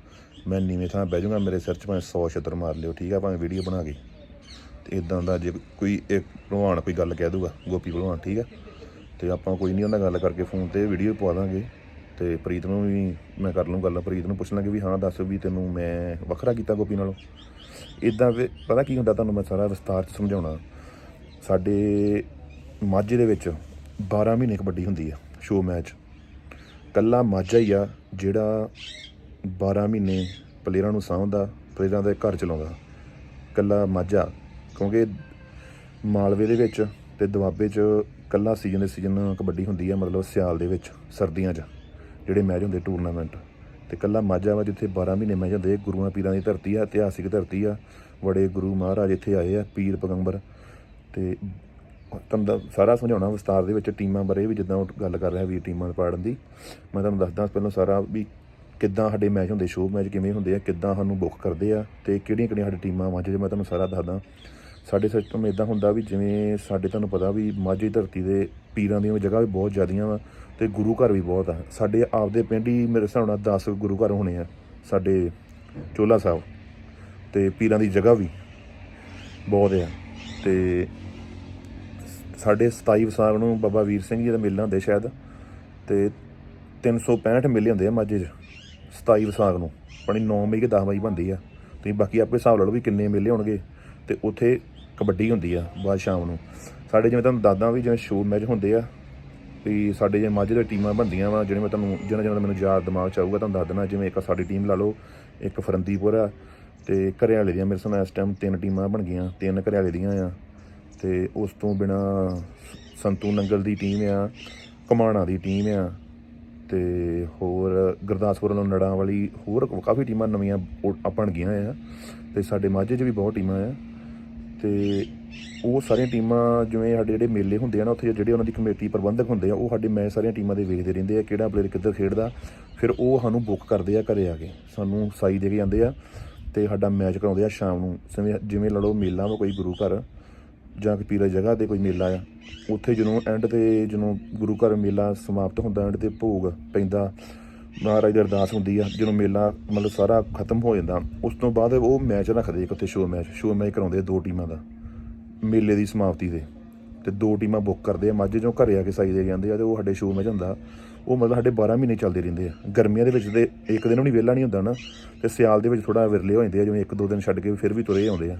ਮੈਂ ਨੀਵੇਂ ਥਾਂ ਬਹਿ ਜਾਊਂਗਾ, ਮੇਰੇ ਸਿਰ 'ਚ ਭਾਵੇਂ 100 ਛੱਤਰ ਮਾਰ ਲਿਓ, ਠੀਕ ਆ, ਭਾਵੇਂ ਵੀਡੀਓ ਬਣਾ ਕੇ। ਤੇ ਇਦਾਂ ਦਾ ਜੇ ਕੋਈ ਇੱਕ ਭਲਵਾਨ ਕੋਈ ਗੱਲ ਕਹਿ ਦੂਗਾ, ਗੋਪੀ ਭਲਵਾਨ, ਠੀਕ ਆ। ਤੇ ਆਪਾਂ ਕੋਈ ਨਹੀਂ ਉਹਨਾਂ ਨਾਲ ਗੱਲ ਕਰਕੇ ਫੋਨ ਤੇ ਵੀਡੀਓ ਪਵਾ ਦਾਂਗੇ। ਤੇ ਪ੍ਰੀਤ ਨੂੰ ਵੀ ਮੈਂ ਕਰ ਲੂੰ ਗੱਲ, ਪ੍ਰੀਤ ਨੂੰ ਪੁੱਛ ਲਾਂਗੇ ਵੀ ਹਾਂ, ਦੱਸ ਵੀ ਤੈਨੂੰ ਮੈਂ ਵੱਖਰਾ ਕੀਤਾ ਗੋਪੀ ਨਾਲੋਂ। ਇਦਾਂ ਪਤਾ ਕੀ ਹੁੰਦਾ ਤੁਹਾਨੂੰ ਮੈਂ ਸਾਰਾ ਵਿਸਤਾਰ ਚ ਸਮਝਾਉਣਾ। ਸਾਡੇ ਮਾਝੇ ਦੇ ਵਿੱਚ 12 ਮਹੀਨੇ ਕਬੱਡੀ ਹੁੰਦੀ ਆ ਸ਼ੋ ਮੈਚ ਕੱਲਾ ਮਾਝਾ ਹੀ ਆ, ਜਿਹੜਾ 12 ਮਹੀਨੇ ਪਲੇਅਰਾਂ ਨੂੰ ਸਾਂਭਦਾ, ਪਲੇਅਰਾਂ ਦੇ ਘਰ ਚਲਾਉਂਦਾ। ਕੱਲਾ ਮਾਝਾ, ਕਿਉਂਕਿ ਮਾਲਵੇ ਦੇ ਵਿੱਚ ਤੇ ਦੁਆਬੇ 'ਚ ਕੱਲਾ ਸੀਜ਼ਨ ਦੇ ਸੀਜ਼ਨ ਕਬੱਡੀ ਹੁੰਦੀ ਆ, ਮਤਲਬ ਸਿਆਲ ਦੇ ਵਿੱਚ, ਸਰਦੀਆਂ 'ਚ, ਜਿਹੜੇ ਮੈਚ ਹੁੰਦੇ ਟੂਰਨਾਮੈਂਟ ਤੇ ਕੱਲਾ ਮਾਝਾ ਵਾ, ਜਿੱਥੇ 12 ਮਹੀਨੇ ਮੈਚ ਹੁੰਦੇ, ਗੁਰੂਆਂ ਪੀਰਾਂ ਦੀ ਧਰਤੀ ਆ, ਇਤਿਹਾਸਿਕ ਧਰਤੀ ਆ ਬੜੇ ਗੁਰੂ ਮਹਾਰਾਜ ਇੱਥੇ ਆਏ ਆ, ਪੀਰ ਪਗੰਬਰ। ਤੇ ਤੁਹਾਨੂੰ ਦਾ ਸਾਰਾ ਸਮਝਾਉਣਾ ਵਿਸਤਾਰ ਦੇ ਵਿੱਚ ਟੀਮਾਂ ਬਾਰੇ ਵੀ ਜਿੱਦਾਂ ਉਹ ਗੱਲ ਕਰ ਰਿਹਾ, ਵੀ ਟੀਮਾਂ ਪਾੜਨ ਦੀ। ਮੈਂ ਤੁਹਾਨੂੰ ਦੱਸਦਾ ਪਹਿਲਾਂ ਸਾਰਾ ਵੀ ਕਿੱਦਾਂ ਸਾਡੇ ਮੈਚ ਹੁੰਦੇ, ਸ਼ੋਅ ਮੈਚ ਕਿਵੇਂ ਹੁੰਦੇ ਆ, ਕਿੱਦਾਂ ਸਾਨੂੰ ਬੁੱਕ ਕਰਦੇ ਆ ਤੇ ਕਿਹੜੀਆਂ ਕਿਹੜੀਆਂ ਸਾਡੀ ਟੀਮਾਂ ਮਾਝੇ 'ਚ ਮੈਂ ਤੁਹਾਨੂੰ ਸਾਰਾ ਦੱਸਦਾ। ਸਾਡੇ ਸਿਸਟਮ ਇਦਾਂ ਹੁੰਦਾ ਵੀ ਜਿਵੇਂ ਸਾਡੇ ਤੁਹਾਨੂੰ ਪਤਾ ਵੀ ਮਾਝੀ ਧਰਤੀ ਦੇ ਪੀਰਾਂ ਦੀਆਂ ਜਗ੍ਹਾ ਵੀ ਬਹੁਤ ਜ਼ਿਆਦੀਆਂ ਵਾ ਤੇ ਗੁਰੂ ਘਰ ਵੀ ਬਹੁਤ ਆ। ਸਾਡੇ ਆਪਦੇ ਪਿੰਡ ਹੀ ਮੇਰੇ ਹਿਸਾਬ ਨਾਲ 10 ਗੁਰੂ ਘਰ ਹੋਣੇ ਆ, ਸਾਡੇ ਚੋਲਾ ਸਾਹਿਬ ਤੇ ਪੀਰਾਂ ਦੀ ਜਗ੍ਹਾ ਵੀ ਬਹੁਤ ਆ ਤੇ ਸਾਡੇ 27 ਵਿਸਾਖ ਨੂੰ ਬਾਬਾ ਵੀਰ ਸਿੰਘ ਜੀ ਦਾ ਮੇਲਾ ਹੁੰਦਾ ਸ਼ਾਇਦ, ਤੇ 365 ਮੇਲੇ ਹੁੰਦੇ ਆ ਮਾਝੇ 'ਚ 27 ਵਿਸਾਖ ਨੂੰ ਆਪਣੀ 9 ਮਈ ਕੇ 10 ਮਈ ਬੰਦੀ ਆ, ਤੁਸੀਂ ਬਾਕੀ ਆਪੇ ਹਿਸਾਬ ਲਾ ਲਓ ਵੀ ਕਿੰਨੇ ਮੇਲੇ ਹੋਣਗੇ, ਤੇ ਉੱਥੇ ਕਬੱਡੀ ਹੁੰਦੀ ਆ ਬਾਅਦ ਸ਼ਾਮ ਨੂੰ। ਸਾਡੇ ਜਿਵੇਂ ਤੁਹਾਨੂੰ ਦਾਦਾ ਵੀ ਜਿਵੇਂ ਸ਼ੋਅ ਮੈਚ ਹੁੰਦੇ ਆ, ਵੀ ਸਾਡੇ ਜਿਵੇਂ ਮਾਝੇ ਦੇ ਟੀਮਾਂ ਬਣਦੀਆਂ ਵਾ ਜਿਹੜੇ ਮੈਂ ਤੁਹਾਨੂੰ ਜਿਹਨਾਂ ਜਿਹਨਾਂ ਦਾ ਮੈਨੂੰ ਯਾਦ ਦਿਮਾਗ ਚ ਆਊਗਾ, ਤੁਹਾਨੂੰ ਦੱਸ ਦੇਣਾ ਜਿਵੇਂ ਇੱਕ ਸਾਡੀ ਟੀਮ ਲਾ ਲਓ, ਇੱਕ ਫਰੰਦੀਪੁਰ ਆ, ਤੇ ਘਰਿਆਲੇ ਦੀਆਂ ਮੇਰੇ ਸਾਹਮਣੇ ਇਸ ਟਾਈਮ ਤਿੰਨ ਟੀਮਾਂ ਬਣ ਗਈਆਂ, ਤਿੰਨ ਘਰਿਆਲੇ ਦੀਆਂ ਆ। ਤੇ ਉਸ ਤੋਂ ਬਿਨਾ ਸੰਤੂ ਨੰਗਲ ਦੀ ਟੀਮ ਆ, ਕਮਾਣਾ ਦੀ ਟੀਮ ਆ, ਤੇ ਹੋਰ ਗੁਰਦਾਸਪੁਰ ਵੱਲੋਂ ਨੜਾਂ ਵਾਲੀ ਹੋਰ ਕਾਫੀ ਟੀਮਾਂ ਨਵੀਆਂ ਉਹ ਬਣ ਗਈਆਂ ਆ, ਤੇ ਸਾਡੇ ਮਾਝੇ 'ਚ ਵੀ ਬਹੁਤ ਟੀਮਾਂ ਆ, ਤੇ ਉਹ ਸਾਰੀਆਂ ਟੀਮਾਂ ਜਿਵੇਂ ਸਾਡੇ ਜਿਹੜੇ ਮੇਲੇ ਹੁੰਦੇ ਆ ਨਾ, ਉੱਥੇ ਜਿਹੜੇ ਉਹਨਾਂ ਦੀ ਕਮੇਟੀ ਪ੍ਰਬੰਧਕ ਹੁੰਦੇ ਆ, ਉਹ ਸਾਡੇ ਮੈਚ ਸਾਰੀਆਂ ਟੀਮਾਂ ਦੇ ਵੇਖਦੇ ਰਹਿੰਦੇ ਆ, ਕਿਹੜਾ ਪਲੇਅਰ ਕਿੱਧਰ ਖੇਡਦਾ, ਫਿਰ ਉਹ ਸਾਨੂੰ ਬੁੱਕ ਕਰਦੇ ਆ ਘਰੇ ਆ ਕੇ, ਸਾਨੂੰ ਸਾਈ ਦੇ ਕੇ ਜਾਂਦੇ ਆ, ਤੇ ਸਾਡਾ ਮੈਚ ਕਰਾਉਂਦੇ ਆ ਸ਼ਾਮ ਨੂੰ ਜਿਵੇਂ ਲੜੋ ਮੇਲਾ ਵਾ, ਕੋਈ ਗੁਰੂ ਘਰ ਜਾਂ ਕਿ ਪੀਰਾ ਜਗ੍ਹਾ ਤੇ ਕੋਈ ਮੇਲਾ ਆ, ਉੱਥੇ ਜਦੋਂ ਐਂਡ ਤੇ ਜਦੋਂ ਗੁਰੂ ਘਰ ਮੇਲਾ ਸਮਾਪਤ ਹੁੰਦਾ ਐਂਡ ਤੇ ਭੋਗ ਪੈਂਦਾ। ਮਹਾਰਾਜ ਦੀ ਅਰਦਾਸ ਹੁੰਦੀ ਆ, ਜਦੋਂ ਮੇਲਾ ਮਤਲਬ ਸਾਰਾ ਖਤਮ ਹੋ ਜਾਂਦਾ, ਉਸ ਤੋਂ ਬਾਅਦ ਉਹ ਮੈਚ ਰੱਖਦੇ ਇੱਕ ਉੱਥੇ ਸ਼ੋਅ ਮੈਚ ਸ਼ੋਅ ਮੈਚ ਕਰਾਉਂਦੇ ਆ ਦੋ ਟੀਮਾਂ ਦਾ, ਮੇਲੇ ਦੀ ਸਮਾਪਤੀ ਤੇ। ਤੇ ਦੋ ਟੀਮਾਂ ਬੁੱਕ ਕਰਦੇ ਆ, ਮਾਝੇ ਚੋਂ ਘਰੇ ਆ ਕੇ ਸਾਈ ਦੇ ਜਾਂਦੇ ਆ, ਤੇ ਉਹ ਸਾਡੇ ਸ਼ੋਅ ਮੈਚ ਹੁੰਦਾ। ਉਹ ਮਤਲਬ ਸਾਡੇ 12 ਮਹੀਨੇ ਚੱਲਦੇ ਰਹਿੰਦੇ ਆ। ਗਰਮੀਆਂ ਦੇ ਵਿੱਚ ਤੇ ਇੱਕ ਦਿਨ ਵੀ ਵਿਹਲਾ ਨਹੀਂ ਹੁੰਦਾ ਨਾ, ਤੇ ਸਿਆਲ ਦੇ ਵਿੱਚ ਥੋੜਾ ਵਿਰਲੇ ਹੋ ਜਾਂਦੇ ਆ, ਜਿਵੇਂ ਇੱਕ ਦੋ ਦਿਨ ਛੱਡ ਕੇ ਫਿਰ ਵੀ ਤੁਰੇ ਆਉਂਦੇ ਆ।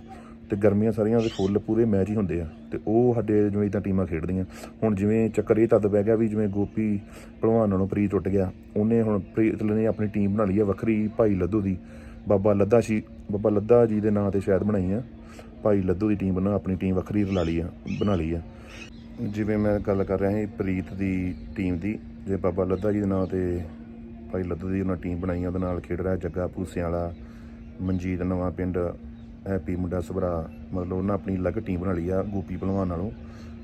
ਤੇ ਗਰਮੀਆਂ ਸਾਰੀਆਂ ਦੇ ਫੁੱਲ ਪੂਰੇ ਮੈਚ ਹੀ ਹੁੰਦੇ ਆ ਤੇ ਉਹ ਸਾਡੇ ਜਿਵੇਂ ਇਦਾਂ ਟੀਮਾਂ ਖੇਡਦੀਆਂ। ਹੁਣ ਜਿਵੇਂ ਚੱਕਰ ਇਹ ਤਦ ਪੈ ਗਿਆ ਵੀ ਜਿਵੇਂ ਗੋਪੀ ਭਲਵਾਨ ਨਾਲੋਂ ਪ੍ਰੀਤ ਟੁੱਟ ਗਿਆ, ਉਹਨੇ ਹੁਣ ਪ੍ਰੀਤ ਨੇ ਆਪਣੀ ਟੀਮ ਬਣਾ ਲਈ ਆ ਵੱਖਰੀ ਭਾਈ ਲੱਧੂ ਦੀ। ਬਾਬਾ ਲੱਧਾ ਸੀ ਬਾਬਾ ਲੱਧਾ ਜੀ ਦੇ ਨਾਂ ਤੇ ਸ਼ਾਇਦ ਬਣਾਈ ਆ। ਭਾਈ ਲੱਧੂ ਦੀ ਟੀਮ ਬਣਾ ਆਪਣੀ ਟੀਮ ਵੱਖਰੀ ਰਲਾ ਲਈ ਆ, ਬਣਾ ਲਈ ਆ। ਜਿਵੇਂ ਮੈਂ ਗੱਲ ਕਰ ਰਿਹਾ ਸੀ ਪ੍ਰੀਤ ਦੀ ਟੀਮ ਦੀ, ਜੇ ਬਾਬਾ ਲੱਧਾ ਜੀ ਦੇ ਨਾਂ ਤੇ ਭਾਈ ਲੱਧੂ ਦੀ ਉਹਨਾਂ ਟੀਮ ਬਣਾਈ ਆ, ਉਹਦੇ ਨਾਲ ਖੇਡ ਰਿਹਾ ਜੱਗਾ ਭੂਸਿਆਂ ਵਾਲਾ, ਮਨਜੀਤ ਨਵਾਂ ਪਿੰਡ ਹੈਪੀ ਮੁੰਡਾ ਸੁਭਰਾ, ਮਤਲਬ ਉਹਨਾਂ ਆਪਣੀ ਅਲੱਗ ਟੀਮ ਬਣਾ ਲਈ ਆ, ਗੋਪੀ ਭਲਵਾਨ ਨਾਲੋਂ।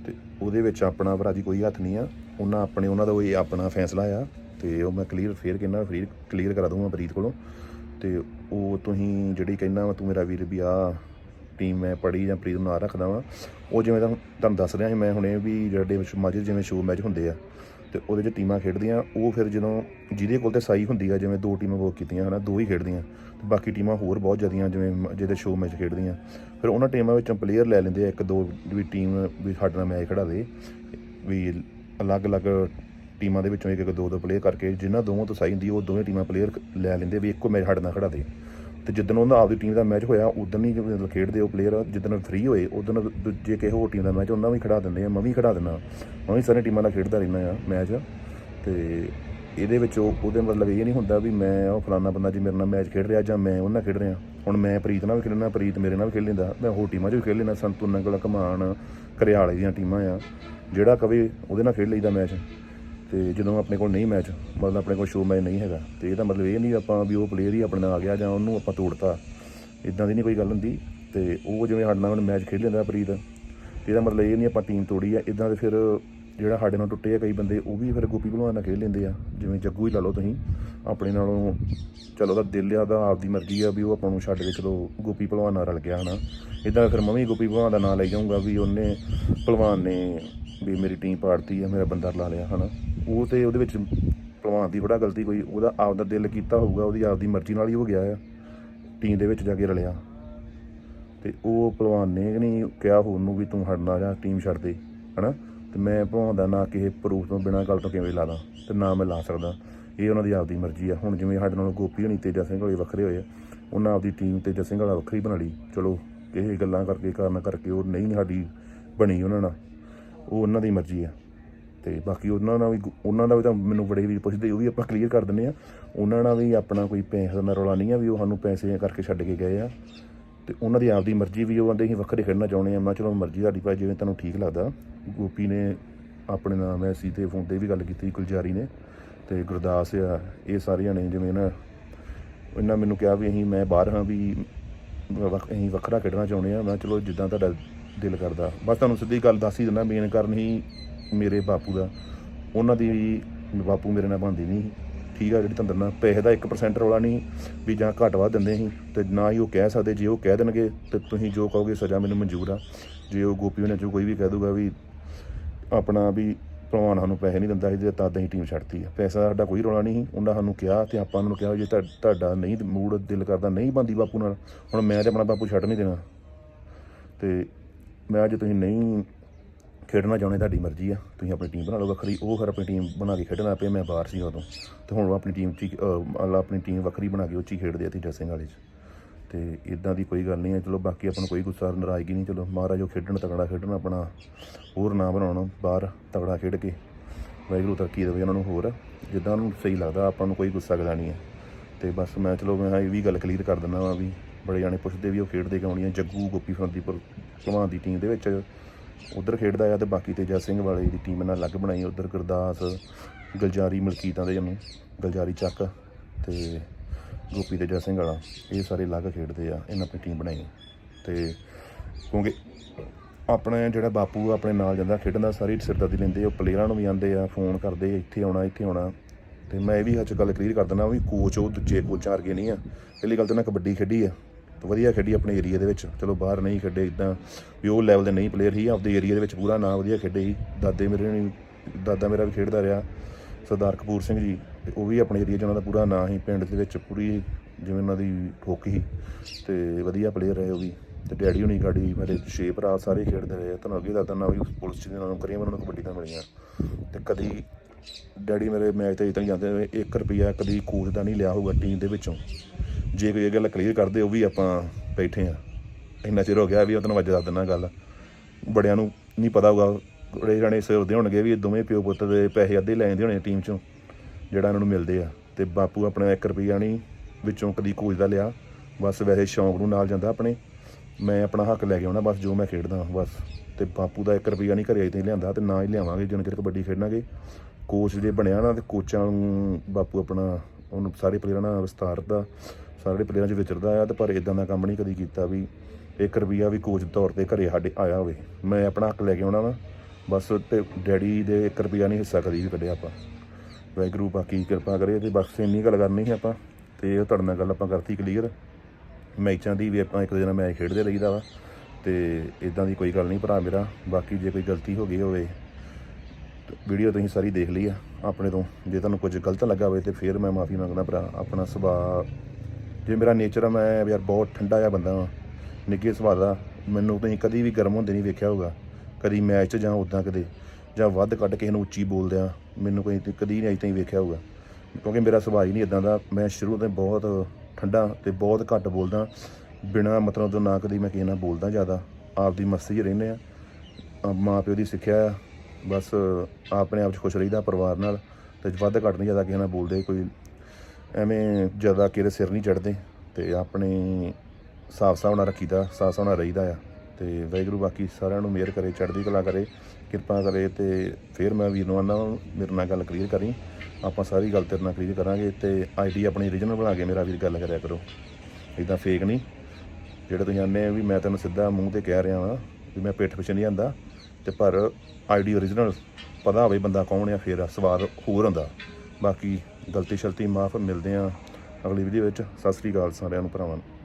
ਤੇ ਉਹਦੇ ਵਿੱਚ ਆਪਣਾ ਭਰਾ ਜੀ ਕੋਈ ਹੱਥ ਨਹੀਂ ਆ। ਉਹਨਾਂ ਆਪਣੇ, ਉਹਨਾਂ ਦਾ ਕੋਈ ਆਪਣਾ ਫੈਸਲਾ ਆ। ਤੇ ਉਹ ਮੈਂ ਕਲੀਅਰ ਫੇਰ ਕਹਿੰਦਾ, ਫੇਰ ਕਲੀਅਰ ਕਰਾ ਦੂੰਗਾ ਪ੍ਰੀਤ ਕੋਲੋਂ। ਤੇ ਉਹ ਤੁਸੀਂ ਜਿਹੜੀ ਕਹਿੰਦਾ ਵਾ, ਤੂੰ ਮੇਰਾ ਵੀਰ ਵੀ ਆ ਟੀਮ ਮੈਂ ਪੜੀ ਜਾਂ ਪ੍ਰੀਤ ਨੂੰ ਨਾ ਰੱਖਦਾ ਵਾਂ, ਉਹ ਜਿਵੇਂ ਤੁਹਾਨੂੰ ਦੱਸ ਰਿਹਾ ਸੀ, ਮੈਂ ਹੁਣੇ ਵੀ ਜਿਹੜੇ ਵਿੱਚ ਜਿਵੇਂ ਸ਼ੋਅ ਮੈਚ ਹੁੰਦੇ ਆ। ਤੇ ਉਹਦੇ 'ਚ ਟੀਮਾਂ ਖੇਡਦੀਆਂ, ਉਹ ਫਿਰ ਜਦੋਂ ਜਿਹਦੇ ਕੋਲ ਤੇ ਸਾਈ ਹੁੰਦੀ ਆ, ਜਿਵੇਂ ਦੋ ਟੀਮਾਂ ਵੋਕ ਕੀਤੀਆਂ, ਹਨਾ, ਦੋ ਹੀ ਖੇਡਦੀਆਂ, ਤੇ ਬਾਕੀ ਟੀਮਾਂ ਹੋਰ ਬਹੁਤ ਜ਼ਿਆਦੀਆਂ, ਜਿਵੇਂ ਜਿਹਦੇ ਸ਼ੋਅ ਮੈਚ ਖੇਡਦੀਆਂ, ਫਿਰ ਉਹਨਾਂ ਟੀਮਾਂ ਵਿੱਚੋਂ ਪਲੇਅਰ ਲੈ ਲੈਂਦੇ ਆ, ਇੱਕ ਦੋ ਵੀ ਟੀਮ ਵੀ ਸਾਡੇ ਨਾਲ ਮੈਚ ਖੜਾ ਦੇ, ਵੀ ਅਲੱਗ-ਅਲੱਗ ਟੀਮਾਂ ਦੇ ਵਿੱਚੋਂ ਇੱਕ ਇੱਕ ਦੋ ਦੋ ਪਲੇਅਰ ਕਰਕੇ ਜਿਨ੍ਹਾਂ ਦੋਵਾਂ ਤੋਂ ਸਾਈ ਹੁੰਦੀ ਉਹ ਦੋਵੇਂ ਟੀਮਾਂ ਪਲੇਅਰ ਲੈ ਲੈਂਦੇ ਵੀ ਇੱਕੋ ਮੈਚ ਸਾਡੇ ਨਾਲ ਖੜਾ ਦੇ। ਤੇ ਜਿੱਦਣ ਉਹਨਾਂ ਆਪਦੀ ਟੀਮ ਦਾ ਮੈਚ ਹੋਇਆ ਉਦੋਂ ਹੀ ਜਦੋਂ ਖੇਡਦੇ ਉਹ ਪਲੇਅਰ ਜਿੱਦਣ ਫ੍ਰੀ ਹੋਏ ਉਦੋਂ ਦੂਜੇ ਕਿਸੇ ਹੋਰ ਟੀਮ ਦਾ ਮੈਚ ਉਹਨਾਂ ਵੀ ਖੜਾ ਦਿੰਦੇ ਆ, ਮੈਂ ਵੀ ਖੜਾ ਦਿੰਦਾ। ਮੈਂ ਵੀ ਸਾਰੀਆਂ ਟੀਮਾਂ ਨਾਲ ਖੇਡਦਾ ਰਹਿੰਦਾ ਆ ਮੈਚ ਤੇ ਇਹਦੇ ਵਿੱਚ ਉਹਦੇ ਮਤਲਬ ਇਹ ਨਹੀਂ ਹੁੰਦਾ ਵੀ ਮੈਂ ਉਹ ਫਲਾਨਾ ਬੰਦਾ ਜੀ ਮੇਰੇ ਨਾਲ ਮੈਚ ਖੇਡ ਰਿਹਾ ਜਾਂ ਮੈਂ ਉਹਨਾਂ ਨਾਲ ਖੇਡ ਰਿਹਾ। ਹੁਣ ਮੈਂ ਪ੍ਰੀਤ ਨਾਲ ਵੀ ਖੇਡਣਾ, ਪ੍ਰੀਤ ਮੇਰੇ ਨਾਲ ਵੀ ਖੇਡ ਲੈਂਦਾ। ਮੈਂ ਹੋਰ ਟੀਮਾਂ 'ਚ ਵੀ ਖੇਡ ਲੈਂਦਾ। ਸੰਤੂ ਨੰਗਲ, ਕਮਾਨ, ਕਰਿਆਲੇ ਦੀਆਂ ਟੀਮਾਂ ਆ। ਜਿਹੜਾ ਕਵੇ ਉਹਦੇ ਨਾਲ ਖੇਡ ਲਈਦਾ ਮੈਚ ਤੇ ਜਦੋਂ ਆਪਣੇ ਕੋਲ ਨਹੀਂ ਮੈਚ ਮਤਲਬ ਆਪਣੇ ਕੋਲ ਸ਼ੋਅ ਮੈਚ ਨਹੀਂ ਹੈਗਾ। ਤੇ ਇਹਦਾ ਮਤਲਬ ਇਹ ਨਹੀਂ ਆਪਾਂ ਵੀ ਉਹ ਪਲੇਅਰ ਹੀ ਆਪਣੇ ਨਾਲ ਆ ਗਿਆ ਜਾਂ ਉਹਨੂੰ ਆਪਾਂ ਤੋੜਤਾ। ਇਦਾਂ ਦੀ ਨਹੀਂ ਕੋਈ ਗੱਲ ਹੁੰਦੀ। ਤੇ ਉਹ ਜਿਵੇਂ ਸਾਡੇ ਨਾਲ ਮੈਚ ਖੇਡ ਲੈਂਦਾ ਪ੍ਰੀਤ, ਤੇ ਇਹਦਾ ਮਤਲਬ ਇਹ ਨਹੀਂ ਆਪਾਂ ਟੀਮ ਤੋੜੀ ਆ। ਇਦਾਂ ਦੇ ਫਿਰ ਜਿਹੜਾ ਸਾਡੇ ਨਾਲ ਟੁੱਟੇ ਆ ਕਈ ਬੰਦੇ, ਉਹ ਵੀ ਫਿਰ ਗੋਪੀ ਭਲਵਾਨ ਨਾਲ ਖੇਡ ਲੈਂਦੇ ਆ। ਜਿਵੇਂ ਜੱਗੂ ਹੀ ਲਾ ਲਓ ਤੁਸੀਂ, ਆਪਣੇ ਨਾਲੋਂ ਚਲੋ ਉਹਦਾ ਦਿਲ ਆ ਦਾ ਆਪਦੀ ਮਰਜ਼ੀ ਆ ਵੀ ਉਹ ਆਪਾਂ ਨੂੰ ਛੱਡ ਕੇ ਚਲੋ ਗੋਪੀ ਭਲਵਾਨ ਨਾਲ ਰਲ ਗਿਆ, ਹਨਾ। ਇਦਾਂ ਫਿਰ ਮੈਂ ਵੀ ਗੋਪੀ ਭਲਵਾਨ ਦਾ ਨਾਂ ਲੈ ਜਾਊਂਗਾ ਵੀ ਉਹਨੇ ਭਲਵਾਨ ਨੇ ਵੀ ਮੇਰੀ ਟੀਮ ਪਾੜਤੀ ਆ, ਮੇਰਾ ਬੰਦਾ ਲਾ ਲਿਆ, ਹਨਾ। ਉਹ ਤੇ ਉਹਦੇ ਵਿੱਚ ਭਲਵਾਨ ਦੀ ਥੋੜਾ ਗਲਤੀ ਕੋਈ, ਉਹਦਾ ਆਪਦਾ ਦਿਲ ਕੀਤਾ ਹੋਊਗਾ, ਉਹਦੀ ਆਪਦੀ ਮਰਜ਼ੀ ਨਾਲ ਹੀ ਹੋ ਗਿਆ ਆ। ਟੀਮ ਦੇ ਵਿੱਚ ਜਾ ਕੇ ਰਲਿਆ। ਤੇ ਉਹ ਭਲਵਾਨ ਨੇ ਨਹੀਂ ਕਿਹਾ ਹੋਰ ਨੂੰ ਵੀ ਤੂੰ ਹਟਣਾ ਜਾਂ ਟੀਮ ਛੱਡ ਦੇ, ਹਨਾ? ਤੇ ਮੈਂ ਭਲਵਾਨ ਦਾ ਨਾ ਕਿਸੇ ਪ੍ਰੂਫ ਤੋਂ ਬਿਨਾਂ ਗੱਲ ਤੋਂ ਕਿਵੇਂ ਲਾ ਦਾਂ, ਤੇ ਨਾ ਮੈਂ ਲਾ ਸਕਦਾ। ਇਹ ਉਹਨਾਂ ਦੀ ਆਪਦੀ ਮਰਜ਼ੀ ਆ। ਹੁਣ ਜਿਵੇਂ ਸਾਡੇ ਨਾਲ ਗੋਪੀ ਹਣੀ ਤੇਜਾ ਸਿੰਘ ਵਾਲੇ ਵੱਖਰੇ ਹੋਏ ਆ, ਉਹਨਾਂ ਆਪਦੀ ਟੀਮ ਤੇਜਾ ਸਿੰਘ ਵਾਲਾ ਵੱਖਰੀ ਬਣਾ ਲਈ। ਚਲੋ, ਇਹ ਗੱਲਾਂ ਕਰਕੇ ਕਾਰਨ ਕਰਕੇ ਉਹ ਨਹੀਂ ਸਾਡੀ ਬਣੀ ਉਹਨਾਂ ਨਾਲ। ਉਹ ਉਹਨਾਂ ਦੀ ਮਰਜ਼ੀ ਆ। ਤੇ ਬਾਕੀ ਉਹਨਾਂ ਨਾਲ ਵੀ ਉਹਨਾਂ ਦਾ ਵੀ ਤਾਂ ਮੈਨੂੰ ਬੜੇ ਵੀ ਪੁੱਛਦੇ, ਉਹ ਵੀ ਆਪਾਂ ਕਲੀਅਰ ਕਰ ਦਿੰਦੇ ਆ ਉਹਨਾਂ ਨਾਲ ਵੀ ਆਪਣਾ ਕੋਈ ਪੈਸੇ ਦਾ ਰੌਲਾ ਨਹੀਂ ਆ ਵੀ ਉਹ ਸਾਨੂੰ ਪੈਸੇ ਕਰਕੇ ਛੱਡ ਕੇ ਗਏ ਆ। ਤੇ ਉਹਨਾਂ ਦੀ ਆਪਦੀ ਮਰਜ਼ੀ ਵੀ ਉਹ ਕਹਿੰਦੇ ਅਸੀਂ ਵੱਖਰੇ ਖੇਡਣਾ ਚਾਹੁੰਦੇ ਆ। ਮੈਂ ਕਿਹਾ ਚਲੋ ਮਰਜ਼ੀ ਤੁਹਾਡੀ ਭਾਈ ਜਿਵੇਂ ਤੁਹਾਨੂੰ ਠੀਕ ਲੱਗਦਾ। ਗੋਪੀ ਨੇ ਆਪਣੇ ਨਾਲ ਮੈਂ ਸੀ ਤੇ ਫੋਨ ਤੇ ਵੀ ਗੱਲ ਕੀਤੀ, ਗੁਲਜਾਰੀ ਨੇ। ਤੇ ਗੁਰਦਾਸ ਆ, ਇਹ ਸਾਰੀਆਂ ਨੇ ਜਿਵੇਂ ਨਾ, ਇਹਨਾਂ ਮੈਨੂੰ ਕਿਹਾ ਵੀ ਅਸੀਂ, ਮੈਂ ਬਾਹਰ ਹਾਂ ਵੀ ਵੱਖ- ਅਸੀਂ ਵੱਖਰਾ ਖੇਡਣਾ ਚਾਹੁੰਦੇ ਆ। ਮੈਂ ਚਲੋ ਜਿੱਦਾਂ ਤੁਹਾਡਾ ਦਿਲ ਕਰਦਾ। ਬਸ ਤੁਹਾਨੂੰ ਸਿੱਧੀ ਗੱਲ ਦੱਸ ਹੀ ਦਿੰਦਾ ਮੇਨ ਕਾਰਨ ਹੀ ਮੇਰੇ ਬਾਪੂ ਦਾ ਉਹਨਾਂ ਦੀ ਬਾਪੂ ਮੇਰੇ ਨਾਲ ਬਣਦੀ ਨਹੀਂ ਸੀ, ਠੀਕ ਆ ਜਿਹੜੀ ਤੁਹਾਨੂੰ ਦਿੰਦਾ ਪੈਸੇ ਦਾ 1% ਰੌਲਾ ਨਹੀਂ ਵੀ ਜਾਂ ਘੱਟ ਵੱਧ ਦਿੰਦੇ ਸੀ ਤੇ ਨਾ ਹੀ ਉਹ ਕਹਿ ਸਕਦੇ ਜੇ ਉਹ ਕਹਿ ਦੇਣਗੇ ਤੇ ਤੁਸੀਂ ਜੋ ਕਹੋਗੇ ਸਜ਼ਾ ਮੈਨੂੰ ਮਨਜ਼ੂਰ ਆ। ਜੇ ਉਹ ਗੋਪੀ ਹੋਣਾ ਚੋਂ ਕੋਈ ਵੀ ਕਹਿ ਦੂਗਾ ਵੀ ਆਪਣਾ ਵੀ ਭਲਵਾਨ ਸਾਨੂੰ ਪੈਸੇ ਨਹੀਂ ਦਿੰਦਾ ਸੀ ਤੇ ਤਦ ਅਸੀਂ ਟੀਮ ਛੱਡਤੀ ਆ। ਪੈਸਾ ਸਾਡਾ ਕੋਈ ਰੌਲਾ ਨਹੀਂ ਉਹਨਾਂ ਸਾਨੂੰ ਕਿਹਾ ਤੇ ਆਪਾਂ ਉਹਨਾਂ ਨੂੰ ਕਿਹਾ ਜੇ ਤੁਹਾ- ਤੁਹਾਡਾ ਨਹੀਂ ਮੂਡ ਦਿਲ ਕਰਦਾ ਨਹੀਂ ਬੰਦੀ ਬਾਪੂ ਨਾਲ ਹੁਣ ਮੈਂ ਤੇ ਆਪਣਾ ਬਾਪੂ ਛੱਡ ਨਹੀਂ ਦੇਣਾ। ਤੇ ਮੈਂ ਜੇ ਤੁਸੀਂ ਨਹੀਂ ਖੇਡਣਾ ਚਾਹੁੰਦੇ ਤੁਹਾਡੀ ਮਰਜ਼ੀ ਆ। ਤੁਸੀਂ ਆਪਣੀ ਟੀਮ ਬਣਾ ਲਓ ਵੱਖਰੀ। ਉਹ ਫਿਰ ਆਪਣੀ ਟੀਮ ਬਣਾ ਕੇ ਖੇਡਣਾ ਪਿਆ ਮੈਂ ਬਾਹਰ ਸੀ ਉਦੋਂ। ਤੇ ਹੁਣ ਉਹ ਆਪਣੀ ਟੀਮ ਚ ਹੀ, ਅੱਲਾ ਆਪਣੀ ਟੀਮ ਵੱਖਰੀ ਬਣਾ ਕੇ ਉਹ ਚ ਹੀ ਖੇਡਦੇ ਆ ਤੀਜਾ ਸਿੰਘ ਵਾਲੇ ਚ। ਤੇ ਇਦਾਂ ਦੀ ਕੋਈ ਗੱਲ ਨਹੀਂ ਹੈ ਚਲੋ ਬਾਕੀ ਆਪਾਂ ਨੂੰ ਕੋਈ ਗੁੱਸਾ ਨਾਰਾਜ਼ਗੀ ਨਹੀਂ। ਚਲੋ ਮਹਾਰਾਜ ਉਹ ਖੇਡਣ ਤਗੜਾ ਖੇਡਣ ਆਪਣਾ। ਹੋਰ ਨਾ ਬਣਾਉਣ ਬਾਹਰ ਤਗੜਾ ਖੇਡ ਕੇ। ਵਾਹਿਗੁਰੂ ਤਰੱਕੀ ਦੇਵੇ ਉਹਨਾਂ ਨੂੰ ਹੋਰ। ਜਿੱਦਾਂ ਉਹਨੂੰ ਸਹੀ ਲੱਗਦਾ ਆਪਾਂ ਨੂੰ ਕੋਈ ਗੁੱਸਾ ਗਲਾ ਨਹੀਂ ਹੈ ਤੇ ਬਸ ਮੈਂ ਚਲੋ ਮੈਂ ਇਹ ਵੀ ਗੱਲ ਕਲੀਅਰ ਕਰ ਦਿੰਦਾ ਵਾਂ ਵੀ ਬੜੇ ਜਾਣੇ ਪੁੱਛਦੇ ਵੀ ਉਹ ਖੇਡਦੇ ਕਿਉਂ ਨਹੀਂ ਆ? ਜੱਗੂ ਗੋਪੀ ਫਰੰਦੀਪੁਰ ਭਲਵਾਨ ਦੀ ਟੀਮ ਦੇ ਵਿੱਚ ਉਧਰ ਖੇਡਦਾ ਆ ਤੇ ਬਾਕੀ ਤੇਜਾ ਸਿੰਘ ਵਾਲੇ ਦੀ ਟੀਮ ਨਾਲ ਅਲੱਗ ਬਣਾਈ ਉਧਰ ਗੁਰਦਾਸ, ਗਲਜਾਰੀ, ਮਲਕੀਤਾਂ ਦੇ ਜੰਮੂ, ਗਲਜਾਰੀ ਚੱਕ ਤੇ ਗੋਪੀ ਤੇਜਾ ਸਿੰਘ ਵਾਲਾ। ਇਹ ਸਾਰੇ ਅਲੱਗ ਖੇਡਦੇ ਆ, ਇਹਨਾਂ ਆਪਣੀ ਟੀਮ ਬਣਾਈ ਤੇ ਕਿਉਂਕਿ ਆਪਣੇ ਜਿਹੜਾ ਬਾਪੂ ਆ ਆਪਣੇ ਨਾਲ ਜਾਂਦਾ, ਖੇਡਣ ਦਾ ਸਾਰੀ ਸਿਰਦਰਦੀ ਲੈਂਦੇ ਉਹ ਪਲੇਅਰਾਂ ਨੂੰ ਵੀ ਆਉਂਦੇ ਆ ਫੋਨ ਕਰਦੇ ਇੱਥੇ ਆਉਣਾ ਇੱਥੇ ਆਉਣਾ। ਤੇ ਮੈਂ ਇਹ ਵੀ ਅੱਜ ਗੱਲ ਕਲੀਅਰ ਕਰ ਦਿੰਦਾ ਵੀ ਕੋਚ ਉਹ ਦੂਜੇ ਕੋਚਾਂ ਵਰਗੇ ਨਹੀਂ ਆ। ਪਹਿਲੀ ਗੱਲ ਤਾਂ ਨਾ ਕਬੱਡੀ ਖੇਡੀ ਆ। ਤੇ ਵਧੀਆ ਖੇਡੀ ਆਪਣੇ ਏਰੀਆ ਦੇ ਵਿੱਚ। ਚਲੋ ਬਾਹਰ ਨਹੀਂ ਖੇਡੇ ਇਦਾਂ, ਵੀ ਉਹ ਲੈਵਲ ਦੇ ਨਹੀਂ ਪਲੇਅਰ ਸੀ, ਆਪਦੇ ਏਰੀਆ ਦੇ ਵਿੱਚ ਪੂਰਾ ਨਾਂ ਵਧੀਆ ਖੇਡੇ ਸੀ। ਦਾਦੇ ਮੇਰੇ ਨੇ, ਦਾਦਾ ਮੇਰਾ ਵੀ ਖੇਡਦਾ ਰਿਹਾ, ਸਰਦਾਰ ਕਪੂਰ ਸਿੰਘ ਜੀ, ਤੇ ਉਹ ਵੀ ਆਪਣੇ ਏਰੀਆ 'ਚ ਉਹਨਾਂ ਦਾ ਪੂਰਾ ਨਾਂ ਸੀ, ਪਿੰਡ ਦੇ ਵਿੱਚ ਪੂਰੀ ਜਿਵੇਂ ਉਹਨਾਂ ਦੀ ਠੋਕ ਸੀ, ਤੇ ਵਧੀਆ ਪਲੇਅਰ ਰਹੇ ਉਹ ਵੀ। ਤੇ ਡੈਡੀ ਹੁਣੀ ਗਾੜੀ ਮੇਰੇ ਛੇ ਭਰਾ ਸਾਰੇ ਖੇਡਦੇ ਰਹੇ। ਤੁਹਾਨੂੰ ਅੱਗੇ ਦੱਸਦਾ ਨਾ ਵੀ ਪੁਲਿਸ 'ਚ ਇਹਨਾਂ ਨੂੰ ਕਰੀਆਂ ਉਹਨਾਂ ਨੂੰ ਕਬੱਡੀ ਤਾਂ ਮਿਲੀਆਂ। ਤੇ ਕਦੀ ਡੈਡੀ ਮੇਰੇ ਮੈਚ ਤੇ ਇਤਾਂ ਜਾਂਦੇ ਨੇ 1 ਰੁਪਿਆ ਕਦੀ ਕੋਚ ਦਾ ਨਹੀਂ ਲਿਆ ਹੋਊਗਾ ਟੀਮ ਦੇ ਵਿੱਚੋਂ। ਜੇ ਕੋਈ ਇਹ ਗੱਲ ਕਲੀਅਰ ਕਰਦੇ, ਉਹ ਵੀ ਆਪਾਂ ਬੈਠੇ ਆ। ਇੰਨਾ ਚਿਰ ਹੋ ਗਿਆ ਵੀ ਉਹਨਾਂ ਵਜਾ ਦੱਸ ਦਿੰਦਾ ਗੱਲ। ਬੜਿਆਂ ਨੂੰ ਨਹੀਂ ਪਤਾ ਹੋਊਗਾ, ਬੜੇ ਜਾਣੇ ਸੋਚਦੇ ਹੋਣਗੇ ਵੀ ਇਹ ਦੋਵੇਂ ਪਿਓ ਪੁੱਤ ਦੇ ਪੈਸੇ ਅੱਧੇ ਲੈ ਜਾਂਦੇ ਹੋਣੇ ਟੀਮ ਚੋਂ, ਜਿਹੜਾ ਇਹਨਾਂ ਨੂੰ ਮਿਲਦੇ ਆ। ਤੇ ਬਾਪੂ ਆਪਣਾ 1 ਰੁਪਿਆ ਨਹੀਂ ਵਿੱਚੋਂ ਕਦੀ ਕੋਚ ਦਾ ਲਿਆ। ਬਸ ਵੈਸੇ ਸ਼ੌਂਕ ਨੂੰ ਨਾਲ ਜਾਂਦਾ ਆਪਣੇ। ਮੈਂ ਆਪਣਾ ਹੱਕ ਲੈ ਕੇ ਆਉਣਾ, ਬਸ ਜੋ ਮੈਂ ਖੇਡਦਾ, ਬਸ। ਤੇ ਬਾਪੂ ਦਾ 1 ਰੁਪਿਆ ਨਹੀਂ ਘਰੇ ਅਜੇ ਤਾਈਂ ਲਿਆਂਦਾ, ਤੇ ਨਾ ਹੀ ਲਿਆਵਾਂਗੇ, ਜਿੰਨਾ ਚਿਰ ਕਬੱਡੀ ਖੇਡਾਂਗੇ। ਕੋਚ ਜੇ ਬਣਿਆ ਨਾ, ਤੇ ਕੋਚਾਂ ਨੂੰ ਬਾਪੂ ਆਪਣਾ, ਉਹਨੂੰ ਸਾਰੇ ਪਲੇਅਰਾਂ ਨਾਲ ਵਿਸਤਾਰ ਦਾ ਸਾਰੇ ਪਲੇਅਰਾਂ 'ਚ ਵਿਚਰਦਾ ਆ ਤੇ ਪਰ ਇਦਾਂ ਦਾ ਕੰਮ ਨਹੀਂ ਕਦੀ ਕੀਤਾ ਵੀ 1 ਰੁਪਿਆ ਵੀ ਕੋਚ ਤੌਰ ਤੇ ਘਰੇ ਸਾਡੇ ਆਇਆ ਹੋਵੇ। ਮੈਂ ਆਪਣਾ ਹੱਕ ਲੈ ਕੇ ਆਉਣਾ ਵਾ, ਬਸ ਤੇ ਡੈਡੀ ਦੇ 1 ਰੁਪਿਆ ਨਹੀਂ ਹਿੱਸਾ ਕਦੀ ਵੀ ਕੱਢਿਆ ਆਪਾਂ। ਵਾਹਿਗੁਰੂ ਬਾਕੀ ਕਿਰਪਾ ਕਰੇ ਤੇ ਬਸ ਇੰਨੀ ਗੱਲ ਕਰਨੀ ਹੈ ਆਪਾਂ ਤੇ ਉਹ ਤੁਹਾਡੇ ਨਾਲ ਗੱਲ ਆਪਾਂ ਕਰਤੀ ਕਲੀਅਰ ਮੈਚਾਂ ਦੀ ਵੀ ਆਪਾਂ ਇੱਕ ਦਿਨ ਮੈਚ ਖੇਡਦੇ ਰਹੀਦਾ ਵਾ ਤੇ ਇਦਾਂ ਦੀ ਕੋਈ ਗੱਲ ਨਹੀਂ ਭਰਾ ਮੇਰਾ, ਬਾਕੀ ਜੇ ਕੋਈ ਗਲਤੀ ਹੋ ਗਈ ਹੋਵੇ ਵੀਡੀਓ ਤੁਸੀਂ ਸਾਰੀ ਦੇਖ ਲਈ ਆ ਆਪਣੇ ਤੋਂ। ਜੇ ਤੁਹਾਨੂੰ ਕੁਝ ਗਲਤ ਲੱਗਾ ਹੋਵੇ ਤੇ ਫਿਰ ਮੈਂ ਮਾਫੀ ਮੰਗਦਾ ਭਰਾ, ਆਪਣਾ ਸੁਭਾਅ ਜੇ ਮੇਰਾ ਨੇਚਰ ਆ, ਮੈਂ ਯਾਰ ਬਹੁਤ ਠੰਡਾ ਜਿਹਾ ਬੰਦਾ ਵਾਂ। ਨਿੱਘੇ ਸੁਭਾਅ ਦਾ। ਮੈਨੂੰ ਤੁਸੀਂ ਕਦੀ ਵੀ ਗਰਮ ਹੁੰਦੇ ਨਹੀਂ ਵੇਖਿਆ ਹੋਊਗਾ। ਕਦੀ ਮੈਚ 'ਚ ਜਾਂ ਉਦਾਂ ਕਦੇ, ਜਾਂ ਵੱਧ ਕੱਢ ਕਿਸੇ ਨੂੰ ਉੱਚੀ ਬੋਲਦੇ ਬੋਲਦਿਆਂ ਮੈਨੂੰ ਕੋਈ ਕਦੀ ਨਹੀਂ ਅਜੇ ਤਾਈਂ ਵੇਖਿਆ ਹੋਊਗਾ। ਕਿਉਂਕਿ ਮੇਰਾ ਸੁਭਾਅ ਹੀ ਨਹੀਂ ਇਦਾਂ ਦਾ। ਮੈਂ ਸ਼ੁਰੂ ਤੋਂ ਬਹੁਤ ਠੰਡਾ ਤੇ ਬਹੁਤ ਘੱਟ ਬੋਲਦਾ। ਬਿਨਾਂ ਮਤਲਬ ਤੋਂ ਨਾ ਕਦੀ ਮੈਂ ਕਿਸੇ ਨਾਲ ਬੋਲਦਾ ਜ਼ਿਆਦਾ। ਆਪਦੀ ਮਸਤੀ 'ਚ ਰਹਿੰਦੇ ਆ। ਮਾਂ ਪਿਓ ਦੀ ਸਿੱਖਿਆ ਆ। ਬਸ ਆਪਣੇ ਆਪ 'ਚ ਖੁਸ਼ ਰਹੀਦਾ ਪਰਿਵਾਰ ਨਾਲ। ਤੇ ਵੱਧ ਘੱਟ ਨਹੀਂ ਜ਼ਿਆਦਾ ਕਿਸੇ ਨਾਲ ਬੋਲਦੇ ਕੋਈ ਐਵੇਂ ਜ਼ਿਆਦਾ ਕਿਹਦੇ ਸਿਰ ਨਹੀਂ ਚੜਦੇ ਤੇ ਆਪਣੇ ਸਾਫ਼ ਸਾਫ਼ ਨਾਲ ਰੱਖੀਦਾ, ਸਾਫ਼ ਸਾਫ਼ ਨਾਲ ਰਹੀਦਾ ਆ। ਤੇ ਵਾਹਿਗੁਰੂ ਬਾਕੀ ਸਾਰਿਆਂ ਨੂੰ ਮਿਹਰ ਕਰੇ, ਚੜ੍ਹਦੀ ਕਲਾ ਕਰੇ, ਕਿਰਪਾ ਕਰੇ ਤੇ ਫਿਰ ਮੈਂ ਵੀਰ ਨੂੰ ਆਨਾ ਮੇਰੇ ਨਾਲ ਗੱਲ ਕਲੀਅਰ ਕਰੀ। ਆਪਾਂ ਸਾਰੀ ਗੱਲ ਤੇਰੇ ਨਾਲ ਕਲੀਅਰ ਕਰਾਂਗੇ ਤੇ ਆਈਡੀ ਆਪਣੀ ਓਰੀਜਨਲ ਬਣਾ ਕੇ ਮੇਰਾ ਵੀਰ ਗੱਲ ਕਰਿਆ ਕਰੋ। ਇਦਾਂ ਫੇਕ ਨਹੀਂ। ਜਿਹੜੇ ਤੁਸੀਂ ਜਾਣਦੇ ਵੀ ਮੈਂ ਤੈਨੂੰ ਸਿੱਧਾ ਮੂੰਹ ਤੇ ਕਹਿ ਰਿਹਾ ਵਾਂ ਵੀ ਮੈਂ ਪਿੱਠ ਪਿੱਛੇ ਨਹੀਂ ਆਂਦਾ ਤੇ ਪਰ ਆਈਡੀ ਓਰੀਜਨਲ ਪਤਾ ਹੋਵੇ ਬੰਦਾ ਕੌਣ ਆ, ਫਿਰ ਸਵਾਦ ਹੋਰ ਹੁੰਦਾ ਬਾਕੀ ਗਲਤੀ ਸ਼ਲਤੀ ਮਾਫ ਮਿਲਦੇ ਆ ਅਗਲੀ ਵੀਡੀਓ ਵਿੱਚ। ਸਤਿ ਸ੍ਰੀ ਅਕਾਲ ਸਾਰਿਆਂ ਨੂੰ, ਭਰਾਵਾਂ ਨੂੰ।